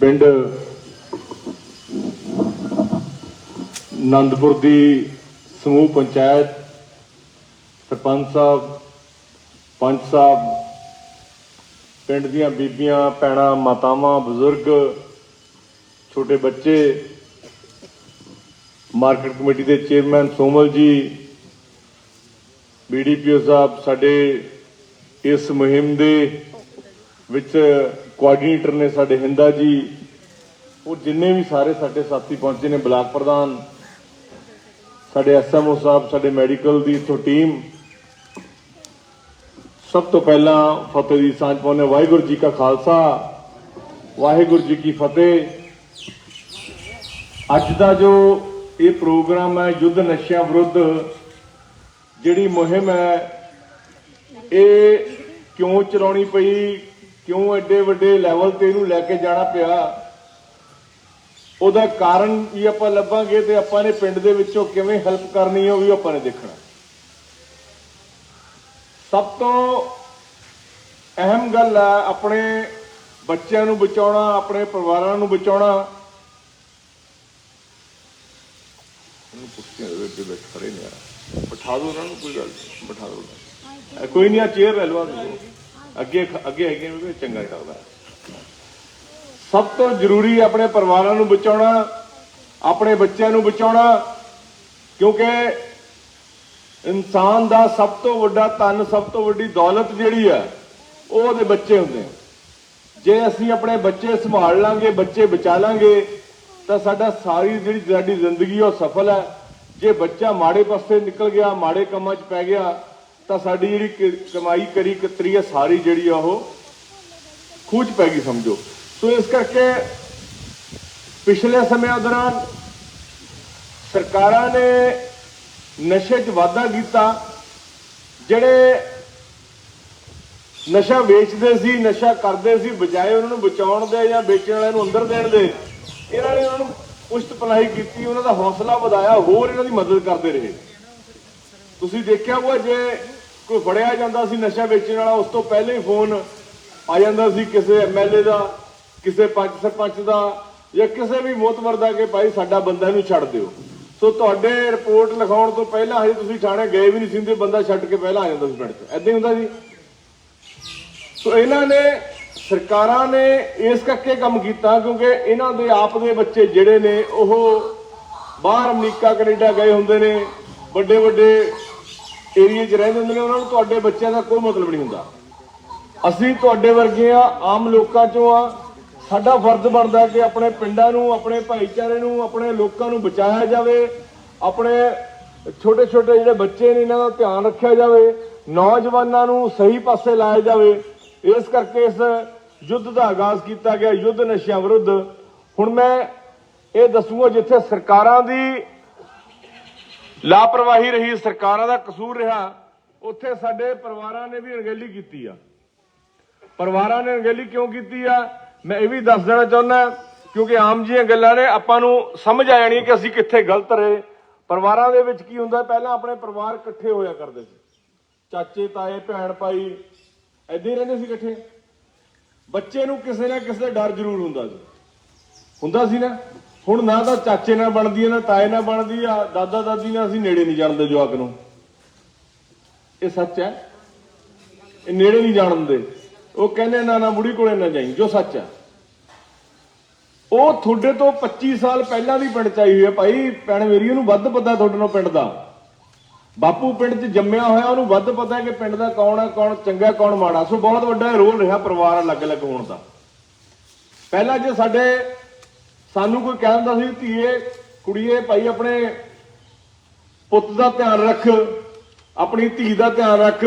ਪਿੰਡ ਨੰਦਪੁਰ ਦੀ ਸਮੂਹ ਪੰਚਾਇਤ ਸਰਪੰਚ ਸਾਹਿਬ, ਪੰਚ ਸਾਹਿਬ, ਪਿੰਡ ਦੀਆਂ ਬੀਬੀਆਂ, ਭੈਣਾਂ, ਮਾਤਾਵਾਂ, ਬਜ਼ੁਰਗ, ਛੋਟੇ ਬੱਚੇ ਮਾਰਕੀਟ ਕਮੇਟੀ ਦੇ ਚੇਅਰਮੈਨ ਸੋਮਲ ਜੀ ਬੀਡੀਪੀਓ ਸਾਹਿਬ ਸਾਡੇ ਇਸ ਮੁਹਿੰਮ ਦੇ ਵਿੱਚ ਕੋਆਰਡੀਨੇਟਰ ਨੇ ਸਾਡੇ ਹਿੰਦਾ ਜੀ, ਉਹ ਜਿੰਨੇ ਵੀ ਸਾਰੇ ਸਾਡੇ ਸਾਥੀ ਪਹੁੰਚੇ ਨੇ, ਬਲਾਕ ਪ੍ਰਧਾਨ, ਸਾਡੇ ਐਸਐਮਓ ਸਾਹਿਬ, ਸਾਡੇ ਮੈਡੀਕਲ ਦੀ ਇੱਥੋਂ ਟੀਮ ਸਭ ਤੋਂ ਪਹਿਲਾਂ ਫਤਿਹ ਦੀ ਸਾਂਝ ਪਾਉਂਦੇ ਵਾਹਿਗੁਰੂ ਜੀ ਕਾ ਖਾਲਸਾ, ਵਾਹਿਗੁਰੂ ਜੀ ਕੀ ਫਤਿਹ। ਅੱਜ ਦਾ ਜੋ ਇਹ ਪ੍ਰੋਗਰਾਮ ਹੈ ਯੁੱਧ ਨਸ਼ਿਆਂ ਵਿਰੁੱਧ। ਜਿਹੜੀ ਮੁਹਿੰਮ ਹੈ, ਇਹ ਕਿਉਂ ਚਲਾਉਣੀ ਪਈ? ਕਿਉਂ ਐਡੇ ਵੱਡੇ ਲੈਵਲ ਤੇ ਇਹਨੂੰ ਲੈ ਕੇ ਜਾਣਾ ਪਿਆ? ਉਹਦਾ ਕਾਰਨ ਵੀ ਆਪਾਂ ਲੱਭਾਂਗੇ ਤੇ ਆਪਾਂ ਨੇ ਪਿੰਡ ਦੇ ਵਿੱਚੋਂ ਕਿਵੇਂ ਹੈਲਪ ਕਰਨੀ ਹੈ ਉਹ ਵੀ ਆਪਾਂ ਨੇ ਦੇਖਣਾ। ਸਭ ਤੋਂ ਅਹਿਮ ਗੱਲ ਹੈ ਆਪਣੇ ਬੱਚਿਆਂ ਨੂੰ ਬਚਾਉਣਾ, ਆਪਣੇ ਪਰਿਵਾਰਾਂ ਨੂੰ ਬਚਾਉਣਾ। ਇਹਨੂੰ ਕੁਰਸੀਆਂ ਦੇ ਵਿੱਚ ਬੈਠ ਖੜੇ ਨੇ ਯਾਰ ਬਿਠਾ ਦਿਓ ਉਹਨਾਂ ਨੂੰ ਕੋਈ ਗੱਲ ਨਹੀਂ ਬਿਠਾ ਦਿਓ ਕੋਈ ਨਹੀਂ ਆ ਚੇਅਰ ਲੈ ਲਵਾ ਦਿਓ ਅੱਗੇ ਅੱਗੇ ਹੈਗੇ ਵੀ ਚੰਗਾ ਲੱਗਦਾ ਸਭ ਤੋਂ ਜ਼ਰੂਰੀ ਆਪਣੇ ਪਰਿਵਾਰਾਂ ਨੂੰ ਬਚਾਉਣਾ ਆਪਣੇ ਬੱਚਿਆਂ ਨੂੰ ਬਚਾਉਣਾ ਕਿਉਂਕਿ ਇਨਸਾਨ ਦਾ ਸਭ ਤੋਂ ਵੱਡਾ ਧਨ ਸਭ ਤੋਂ ਵੱਡੀ ਦੌਲਤ ਜਿਹੜੀ ਹੈ ਉਹ ਉਹਦੇ ਬੱਚੇ ਹੁੰਦੇ ਆ। ਜੇ ਅਸੀਂ ਆਪਣੇ ਬੱਚੇ ਸੰਭਾਲ ਲਾਂਗੇ ਬੱਚੇ ਬਚਾ ਲਾਂਗੇ ਤਾਂ ਸਾਡਾ ਸਾਰੀ ਜਿਹੜੀ ਸਾਡੀ ਜ਼ਿੰਦਗੀ ਉਹ ਸਫਲ ਹੈ। ਜੇ ਬੱਚਾ ਮਾੜੇ ਪਾਸੇ ਨਿਕਲ ਗਿਆ, ਮਾੜੇ ਕੰਮਾਂ 'ਚ ਪੈ ਗਿਆ, ਤਾਂ ਸਾਡੀ ਜਿਹੜੀ ਕਮਾਈ ਕਰੀ ਕਤਰੀ ਹੈ ਸਾਰੀ ਜਿਹੜੀ ਆ ਉਹ ਖੂਜ ਪੈ ਗਈ ਸਮਝੋ। ਸੋ ਇਸ ਕਰਕੇ ਪਿਛਲੇ ਸਮਿਆਂ ਦੌਰਾਨ ਸਰਕਾਰਾਂ ਨੇ ਨਸ਼ੇ 'ਚ ਵਾਧਾ ਕੀਤਾ। ਜਿਹੜੇ ਨਸ਼ਾ ਵੇਚਦੇ ਸੀ, ਨਸ਼ਾ ਕਰਦੇ ਸੀ, ਬਜਾਏ ਉਹਨਾਂ ਨੂੰ ਬਚਾਉਣ ਦੇ ਜਾਂ ਵੇਚਣ ਵਾਲਿਆਂ ਨੂੰ ਅੰਦਰ ਦੇਣ ਦੇ ਇਹਨਾਂ ਨੇ ਉਹਨਾਂ ਨੂੰ ਪੁਸ਼ਤ ਪਨਾਹੀ ਕੀਤੀ, ਉਹਨਾਂ ਦਾ ਹੌਸਲਾ ਵਧਾਇਆ, ਹੋਰ ਇਹਨਾਂ ਦੀ ਮਦਦ ਕਰਦੇ ਰਹੇ। ਤੁਸੀਂ ਦੇਖਿਆ ਹੋਊਗਾ, ਜੇ ਕੋਈ ਫੜਿਆ ਜਾਂਦਾ ਸੀ ਨਸ਼ਾ ਵੇਚਣ ਵਾਲਾ, ਉਸ ਤੋਂ ਪਹਿਲੇ ਹੀ ਫੋਨ ਆ ਜਾਂਦਾ ਸੀ ਕਿਸੇ ਐਮਐਲਏ ਦਾ, ਕਿਸੇ ਪੰਚ ਸਰਪੰਚ ਦਾ, ਜਾਂ ਕਿਸੇ ਵੀ ਮੋਤਵਰ ਦਾ ਕਿ ਭਾਈ ਸਾਡਾ ਬੰਦਾ ਇਹਨੂੰ ਛੱਡ ਦਿਓ। ਸੋ ਤੁਹਾਡੇ ਰਿਪੋਰਟ ਲਿਖਾਉਣ ਤੋਂ ਪਹਿਲਾਂ ਹਜੇ ਤੁਸੀਂ ਥਾਣੇ ਗਏ ਵੀ ਨਹੀਂ ਸੀ, ਤੇ ਬੰਦਾ ਛੱਡ ਕੇ ਪਹਿਲਾਂ ਆ ਜਾਂਦਾ ਸੀ ਪਿੰਡ 'ਚ। ਐਦਾਂ ਹੀ ਹੁੰਦਾ ਜੀ। ਸੋ ਇਹਨਾਂ ਨੇ ਸਰਕਾਰਾਂ ਨੇ ਇਸ ਕਰਕੇ ਕੰਮ ਕੀਤਾ ਕਿਉਂਕਿ ਇਹਨਾਂ ਦੇ ਆਪ ਦੇ ਬੱਚੇ ਜਿਹੜੇ ਨੇ, ਉਹ ਬਾਹਰ ਅਮਰੀਕਾ, ਕੈਨੇਡਾ ਗਏ ਹੁੰਦੇ ਨੇ, ਵੱਡੇ ਵੱਡੇ ਏਰੀਏ 'ਚ ਰਹਿੰਦੇ ਹੁੰਦੇ ਨੇ, ਉਹਨਾਂ ਨੂੰ ਤੁਹਾਡੇ ਬੱਚਿਆਂ ਦਾ ਕੋਈ ਮਤਲਬ ਨਹੀਂ ਹੁੰਦਾ। ਅਸੀਂ ਤੁਹਾਡੇ ਵਰਗੇ ਆ, ਆਮ ਲੋਕਾਂ ਚੋਂ ਆ। ਸਾਡਾ ਫਰਜ਼ ਬਣਦਾ ਕਿ ਆਪਣੇ ਪਿੰਡਾਂ ਨੂੰ, ਆਪਣੇ ਭਾਈਚਾਰੇ ਨੂੰ, ਆਪਣੇ ਲੋਕਾਂ ਨੂੰ ਬਚਾਇਆ ਜਾਵੇ, ਆਪਣੇ ਛੋਟੇ ਛੋਟੇ ਜਿਹੜੇ ਬੱਚੇ ਨੇ, ਇਹਨਾਂ ਦਾ ਧਿਆਨ ਰੱਖਿਆ ਜਾਵੇ, ਨੌਜਵਾਨਾਂ ਨੂੰ ਸਹੀ ਪਾਸੇ ਲਾਇਆ ਜਾਵੇ। ਇਸ ਕਰਕੇ ਇਸ ਯੁੱਧ ਦਾ ਆਗਾਜ਼ ਕੀਤਾ ਗਿਆ, ਯੁੱਧ ਨਸ਼ਿਆਂ ਵਿਰੁੱਧ। ਹੁਣ ਮੈਂ ਇਹ ਦੱਸੂਗਾ ਜਿੱਥੇ ਸਰਕਾਰਾਂ ਦੀ ਲਾਪਰਵਾਹੀ ਰਹੀ, ਸਰਕਾਰਾਂ ਦਾ ਕਸੂਰ ਰਿਹਾ, ਉੱਥੇ ਸਾਡੇ ਪਰਿਵਾਰਾਂ ਨੇ ਵੀ ਅਣਗਹਿਲੀ ਕੀਤੀ ਆ। ਪਰਿਵਾਰਾਂ ਨੇ ਅਣਗਹਿਲੀ ਕਿਉਂ ਕੀਤੀ ਆ? ਮੈਂ ਇਹ ਵੀ ਦੱਸ ਦੇਣਾ ਚਾਹੁੰਦਾ, ਕਿਉਂਕਿ ਆਮ ਜੀਆਂ ਗੱਲਾਂ ਨੇ, ਆਪਾਂ ਨੂੰ ਸਮਝ ਆ ਜਾਣੀ ਕਿ ਅਸੀਂ ਕਿੱਥੇ ਗਲਤ ਰਹੇ। ਪਰਿਵਾਰਾਂ ਦੇ ਵਿੱਚ ਕੀ ਹੁੰਦਾ, ਪਹਿਲਾਂ ਆਪਣੇ ਪਰਿਵਾਰ ਇਕੱਠੇ ਹੋਇਆ ਕਰਦੇ ਸੀ। ਚਾਚੇ, ਤਾਏ, ਭੈਣ, ਭਾਈ ਐਦਾਂ ਹੀ ਰਹਿੰਦੇ ਸੀ ਇਕੱਠੇ। ਬੱਚੇ ਨੂੰ ਕਿਸੇ ਨਾ ਕਿਸੇ ਦਾ ਡਰ ਜ਼ਰੂਰ ਹੁੰਦਾ ਸੀ ਹੁੰਦਾ ਸੀ ਨਾ, ਹੁਣ ਨਾ ਤਾਂ ਚਾਚੇ ਨਾਲ ਬਣਦੀ ਹੈ, ਨਾ ਤਾਏ ਨਾਲ ਬਣਦੀ ਆ, ਦਾਦਾ ਦਾਦੀ ਨਾਲ ਅਸੀਂ ਨੇੜੇ ਨਹੀਂ ਜਾਣਦੇ ਜਵਾਕ ਨੂੰ। ਇਹ ਸੱਚ ਹੈ। ਇਹ ਨੇੜੇ ਨਹੀਂ ਜਾਣਦੇ। ਉਹ ਕਹਿੰਦੇ ਨਾ ਨਾ, ਬੁੜੀ ਕੋਲੇ ਨਾ ਜਾਈ, ਜੋ ਸੱਚ ਹੈ। ਉਹ ਤੁਹਾਡੇ ਤੋਂ 25 ਸਾਲ ਪਹਿਲਾਂ ਦੀ ਪਿੰਡ ਚ ਆਈ ਹੋਈ ਹੈ ਭਾਈ, ਭੈਣ ਮੇਰੀ, ਉਹਨੂੰ ਵੱਧ ਪਤਾ ਤੁਹਾਡੇ ਨਾਲ ਪਿੰਡ ਦਾ। ਬਾਪੂ ਪਿੰਡ 'ਚ ਜੰਮਿਆ ਹੋਇਆ, ਉਹਨੂੰ ਵੱਧ ਪਤਾ ਹੈ ਕਿ ਪਿੰਡ ਦਾ ਕੌਣ ਹੈ, ਕੌਣ ਚੰਗਾ, ਕੌਣ ਮਾੜਾ। ਸੋ ਬਹੁਤ ਵੱਡਾ ਰੋਲ ਰਿਹਾ ਪਰਿਵਾਰ ਅਲੱਗ-ਅਲੱਗ ਹੋਣ ਦਾ। ਪਹਿਲਾਂ ਜੇ ਸਾਡੇ, ਸਾਨੂੰ ਕੋਈ ਕਹਿੰਦਾ ਸੀ, ਧੀਏ, ਕੁੜੀਏ, ਭਾਈ ਆਪਣੇ ਪੁੱਤ ਦਾ ਧਿਆਨ ਰੱਖ, ਆਪਣੀ ਧੀ ਦਾ ਧਿਆਨ ਰੱਖ।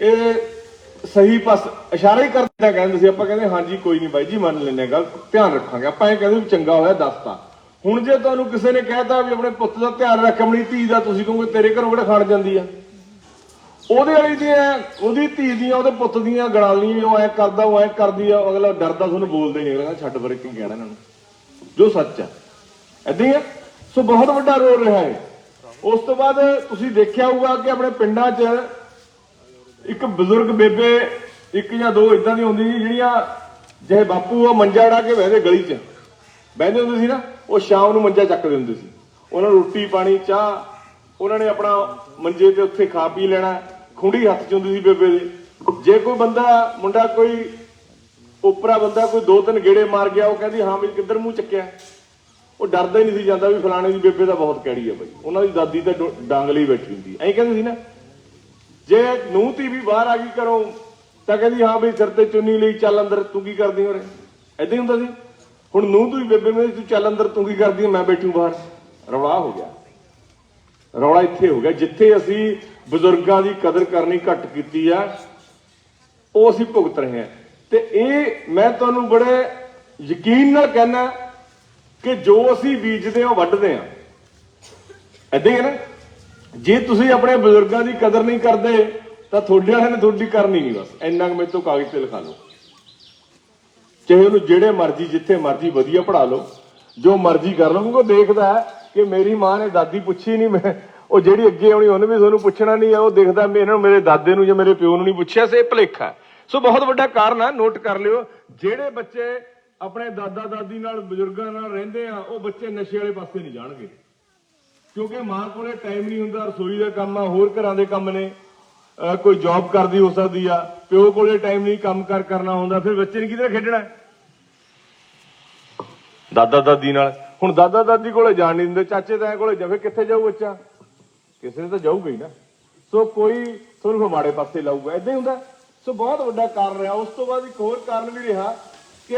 ਇਹ ਸਹੀ ਪਾਸ ਇਸ਼ਾਰਾ ਹੀ ਕਰਦਾ ਕਹਿੰਦੇ ਸੀ। ਆਪਾਂ ਕਹਿੰਦੇ, ਹਾਂਜੀ, ਕੋਈ ਨਹੀਂ ਬਾਈ ਜੀ, ਮੰਨ ਲੈਨੇ ਗੱਲ, ਧਿਆਨ ਰੱਖਾਂਗੇ। ਆਪਾਂ ਇਹ ਕਹਿੰਦੇ ਵੀ ਚੰਗਾ ਹੋਇਆ, ਦੱਸਤਾ। ਹੁਣ ਜੇ ਤੁਹਾਨੂੰ ਕਿਸੇ ਨੇ ਕਹਿਤਾ ਵੀ ਆਪਣੇ ਪੁੱਤ ਦਾ ਧਿਆਨ ਰੱਖ ਆਪਣੀ ਧੀ ਦਾ ਤੁਸੀਂ ਕਹੋਗੇ ਤੇਰੇ ਘਰੋਂ ਕਿਹੜਾ ਖਾਣ ਜਾਂਦੀ ਆ? ਉਹਦੇ ਵਾਲੀ ਜੇ ਉਹਦੀ ਧੀ ਦੀਆਂ, ਉਹਦੇ ਪੁੱਤ ਦੀਆਂ ਗਣਾਲੀਆਂ ਉਹ ਐ ਕਰਦਾ, ਉਹ ਐ ਕਰਦੀ ਆ, ਅਗਲਾ ਡਰਦਾ ਤੁਹਾਨੂੰ ਬੋਲਦੇ ਨਹੀਂ ਅਗਲਾ, ਛੱਡ ਪਰੇ ਕੀ ਕਹਿਣਾ ਇਹਨਾਂ ਨੂੰ। ਜੋ ਸੱਚ ਆ। ਏਦਾਂ ਹੀ ਆ। ਸੋ ਬਹੁਤ ਵੱਡਾ ਰੋਲ ਰਿਹਾ ਹੈ ਉਸ ਤੋਂ ਬਾਅਦ ਤੁਸੀਂ ਦੇਖਿਆ ਹੋਊਗਾ ਕਿ ਆਪਣੇ ਪਿੰਡਾਂ 'ਚ ਇੱਕ ਬਜ਼ੁਰਗ ਬੇਬੇ, ਇੱਕ ਜਾਂ ਦੋ ਇਦਾਂ ਦੀ ਹੁੰਦੀ ਸੀ, ਜਿਹੜੀਆਂ ਜਿਹੇ ਬਾਪੂ ਉਹ ਮੰਜਾ ਢਾ ਕੇ ਬਹਿਦੇ ਗਲੀ 'ਚ। ਬਹਿੰਦੇ ਹੁੰਦੇ ਸੀ ਨਾ, ਉਹ ਸ਼ਾਮ ਨੂੰ ਮੰਜਾ ਚੱਕਦੇ ਹੁੰਦੇ ਸੀ। ਉਹਨਾਂ ਨੂੰ ਰੋਟੀ, ਪਾਣੀ, ਚਾਹ, ਉਹਨਾਂ ਨੇ ਆਪਣਾ ਮੰਜੇ ਤੇ ਉੱਥੇ ਖਾ ਪੀ ਲੈਣਾ। ਖੁੰਡੀ ਹੱਥ 'ਚ ਹੁੰਦੀ ਸੀ ਬੇਬੇ ਦੇ। ਜੇ ਕੋਈ ਬੰਦਾ, ਮੁੰਡਾ ਕੋਈ ਉਪਰਾ ਬੰਦਾ, ਕੋਈ ਦੋ ਤਿੰਨ ਗੇੜੇ ਮਾਰ ਗਿਆ, ਉਹ ਕਹਿੰਦੀ, ਹਾਂ ਵੀ ਕਿੱਧਰ ਮੂੰਹ ਚੱਕਿਆ? ਉਹ ਡਰਦਾ ਹੀ ਨਹੀਂ ਸੀ ਜਾਂਦਾ ਵੀ ਫਲਾਣੇ ਦੀ ਬੇਬੇ ਦਾ ਬਹੁਤ ਕੈੜੀ ਹੈ ਬਾਈ। ਉਹਨਾਂ ਦੀ ਦਾਦੀ ਤਾਂ ਡੋ- ਡਾਂਗ ਲਈ ਬੈਠੀ ਹੁੰਦੀ ਐਂ ਕਹਿੰਦੇ ਸੀ ਨਾ, ਜੇ ਨੂੰਹ ਤੀ ਵੀ ਬਾਹਰ ਆ ਗਈ ਕਰੋ ਤਾਂ ਕਹਿੰਦੀ, ਹਾਂ ਬਈ, ਸਿਰ ਤੇ ਚੁੰਨੀ ਲਈ ਚੱਲ ਅੰਦਰ, ਤੂੰ ਕੀ ਕਰਦੀ ਹੋਰੇ ਐਦਾਂ ਹੀ ਹੁੰਦਾ ਸੀ। ਹੁਣ ਨੂੰਹ ਤੂੰ ਹੀ ਬੇਬੇ ਮੇਰੀ ਤੂੰ ਚੱਲ ਅੰਦਰ, ਤੂੰ ਕੀ ਕਰਦੀ ਮੈਂ ਬੈਠੂ ਬਾਹਰ। ਰੌਲਾ ਹੋ ਗਿਆ। ਰੌਲਾ ਇੱਥੇ ਹੋ ਗਿਆ, ਜਿੱਥੇ ਅਸੀਂ ਬਜ਼ੁਰਗਾਂ ਦੀ ਕਦਰ ਕਰਨੀ ਘੱਟ ਕੀਤੀ ਆ, ਉਹ ਅਸੀਂ ਭੁਗਤ ਰਹੇ ਹਾਂ ਤੇ ਇਹ ਮੈਂ ਤੁਹਾਨੂੰ ਬੜੇ ਯਕੀਨ ਨਾਲ ਕਹਿੰਦਾ ਕਿ ਜੋ ਅਸੀਂ ਬੀਜਦੇ ਹਾਂ ਉਹ ਵੱਢਦੇ ਹਾਂ ਏਦਾਂ ਹੀ ਹੈ ਨਾ? ਜੇ ਤੁਸੀਂ ਆਪਣੇ ਬਜ਼ੁਰਗਾਂ ਦੀ ਕਦਰ ਨਹੀਂ ਕਰਦੇ, ਤਾਂ ਤੁਹਾਡੇ ਵਾਲਿਆਂ ਨੇ ਤੁਹਾਡੀ ਕਰਨੀ ਨਹੀਂ ਬਸ। ਇੰਨਾ ਕੁ ਮੇਰੇ ਤੋਂ ਕਾਗਜ਼ ਤੇ ਲਿਖਾ ਲਓ ਚਾਹੇ ਉਹਨੂੰ ਜਿਹੜੇ ਮਰਜ਼ੀ, ਜਿੱਥੇ ਮਰਜ਼ੀ ਵਧੀਆ ਪੜਾ ਲਓ। ਜੋ ਮਰਜ਼ੀ ਕਰ ਲਓ, ਕਿਉਂਕਿ ਉਹ ਦੇਖਦਾ ਕਿ ਮੇਰੀ ਮਾਂ ਨੇ ਦਾਦੀ ਪੁੱਛੀ ਨਹੀਂ ਮੈਂ ਉਹ ਜਿਹੜੀ ਅੱਗੇ ਆਉਣੀ, ਉਹਨੇ ਵੀ ਤੁਹਾਨੂੰ ਪੁੱਛਣਾ ਨਹੀਂ ਹੈ। ਉਹ ਦੇਖਦਾ ਵੀ ਇਹਨਾਂ ਨੂੰ ਮੇਰੇ ਦਾਦੇ ਨੂੰ ਜਾਂ ਮੇਰੇ ਪਿਓ ਨੂੰ ਨਹੀਂ ਪੁੱਛਿਆ ਸੇ ਭਲੇਖਾ ਸੋ ਬਹੁਤ ਵੱਡਾ ਕਾਰਨ ਆ ਨੋਟ ਕਰ ਲਿਓ। ਜਿਹੜੇ ਬੱਚੇ ਆਪਣੇ ਦਾਦਾ ਦਾਦੀ ਨਾਲ, ਬਜ਼ੁਰਗਾਂ ਨਾਲ ਰਹਿੰਦੇ ਆ, ਉਹ ਬੱਚੇ ਨਸ਼ੇ ਵਾਲੇ ਪਾਸੇ ਨਹੀਂ ਜਾਣਗੇ। ਕਿਉਂਕਿ ਮਾਂ ਕੋਲੇ ਟਾਈਮ ਨਹੀਂ ਹੁੰਦਾ, ਰਸੋਈ ਦਾ ਕੰਮ ਆ, ਹੋਰ ਘਰਾਂ ਦੇ ਕੰਮ ਨੇ। ਕੋਈ ਜੌਬ ਕਰਦੀ ਹੋ ਸਕਦੀ ਆ, ਪਿਓ ਕੋਲੇ ਟਾਈਮ ਨਹੀਂ ਕੰਮ ਕਰ ਕਰਨਾ ਹੁੰਦਾ, ਫਿਰ ਬੱਚੇ ਨੇ ਕਿਹਦੇ ਖੇਡਣਾ? ਦਾਦਾ ਦਾਦੀ ਨਾਲ। ਹੁਣ ਦਾਦਾ ਦਾਦੀ ਕੋਲੇ ਜਾਣ ਨਹੀਂ ਦਿੰਦੇ, ਚਾਚੇ ਤਾਏ ਕੋਲੇ ਜਾਵੇ ਕਿੱਥੇ ਜਾਊ ਬੱਚਾ? ਕਿਸੇ ਨੇ ਤਾਂ ਜਾਊਗਾ ਹੀ ਨਾ। ਸੋ ਕੋਈ ਤੁਹਾਨੂੰ ਮਾੜੇ ਪਾਸੇ ਲਾਊਗਾ ਇਦਾਂ ਹੀ ਹੁੰਦਾ। ਸੋ ਬਹੁਤ ਵੱਡਾ ਕਾਰਨ ਰਿਹਾ। ਉਸ ਤੋਂ ਬਾਅਦ ਇੱਕ ਹੋਰ ਕਾਰਨ ਵੀ ਰਿਹਾ ਕਿ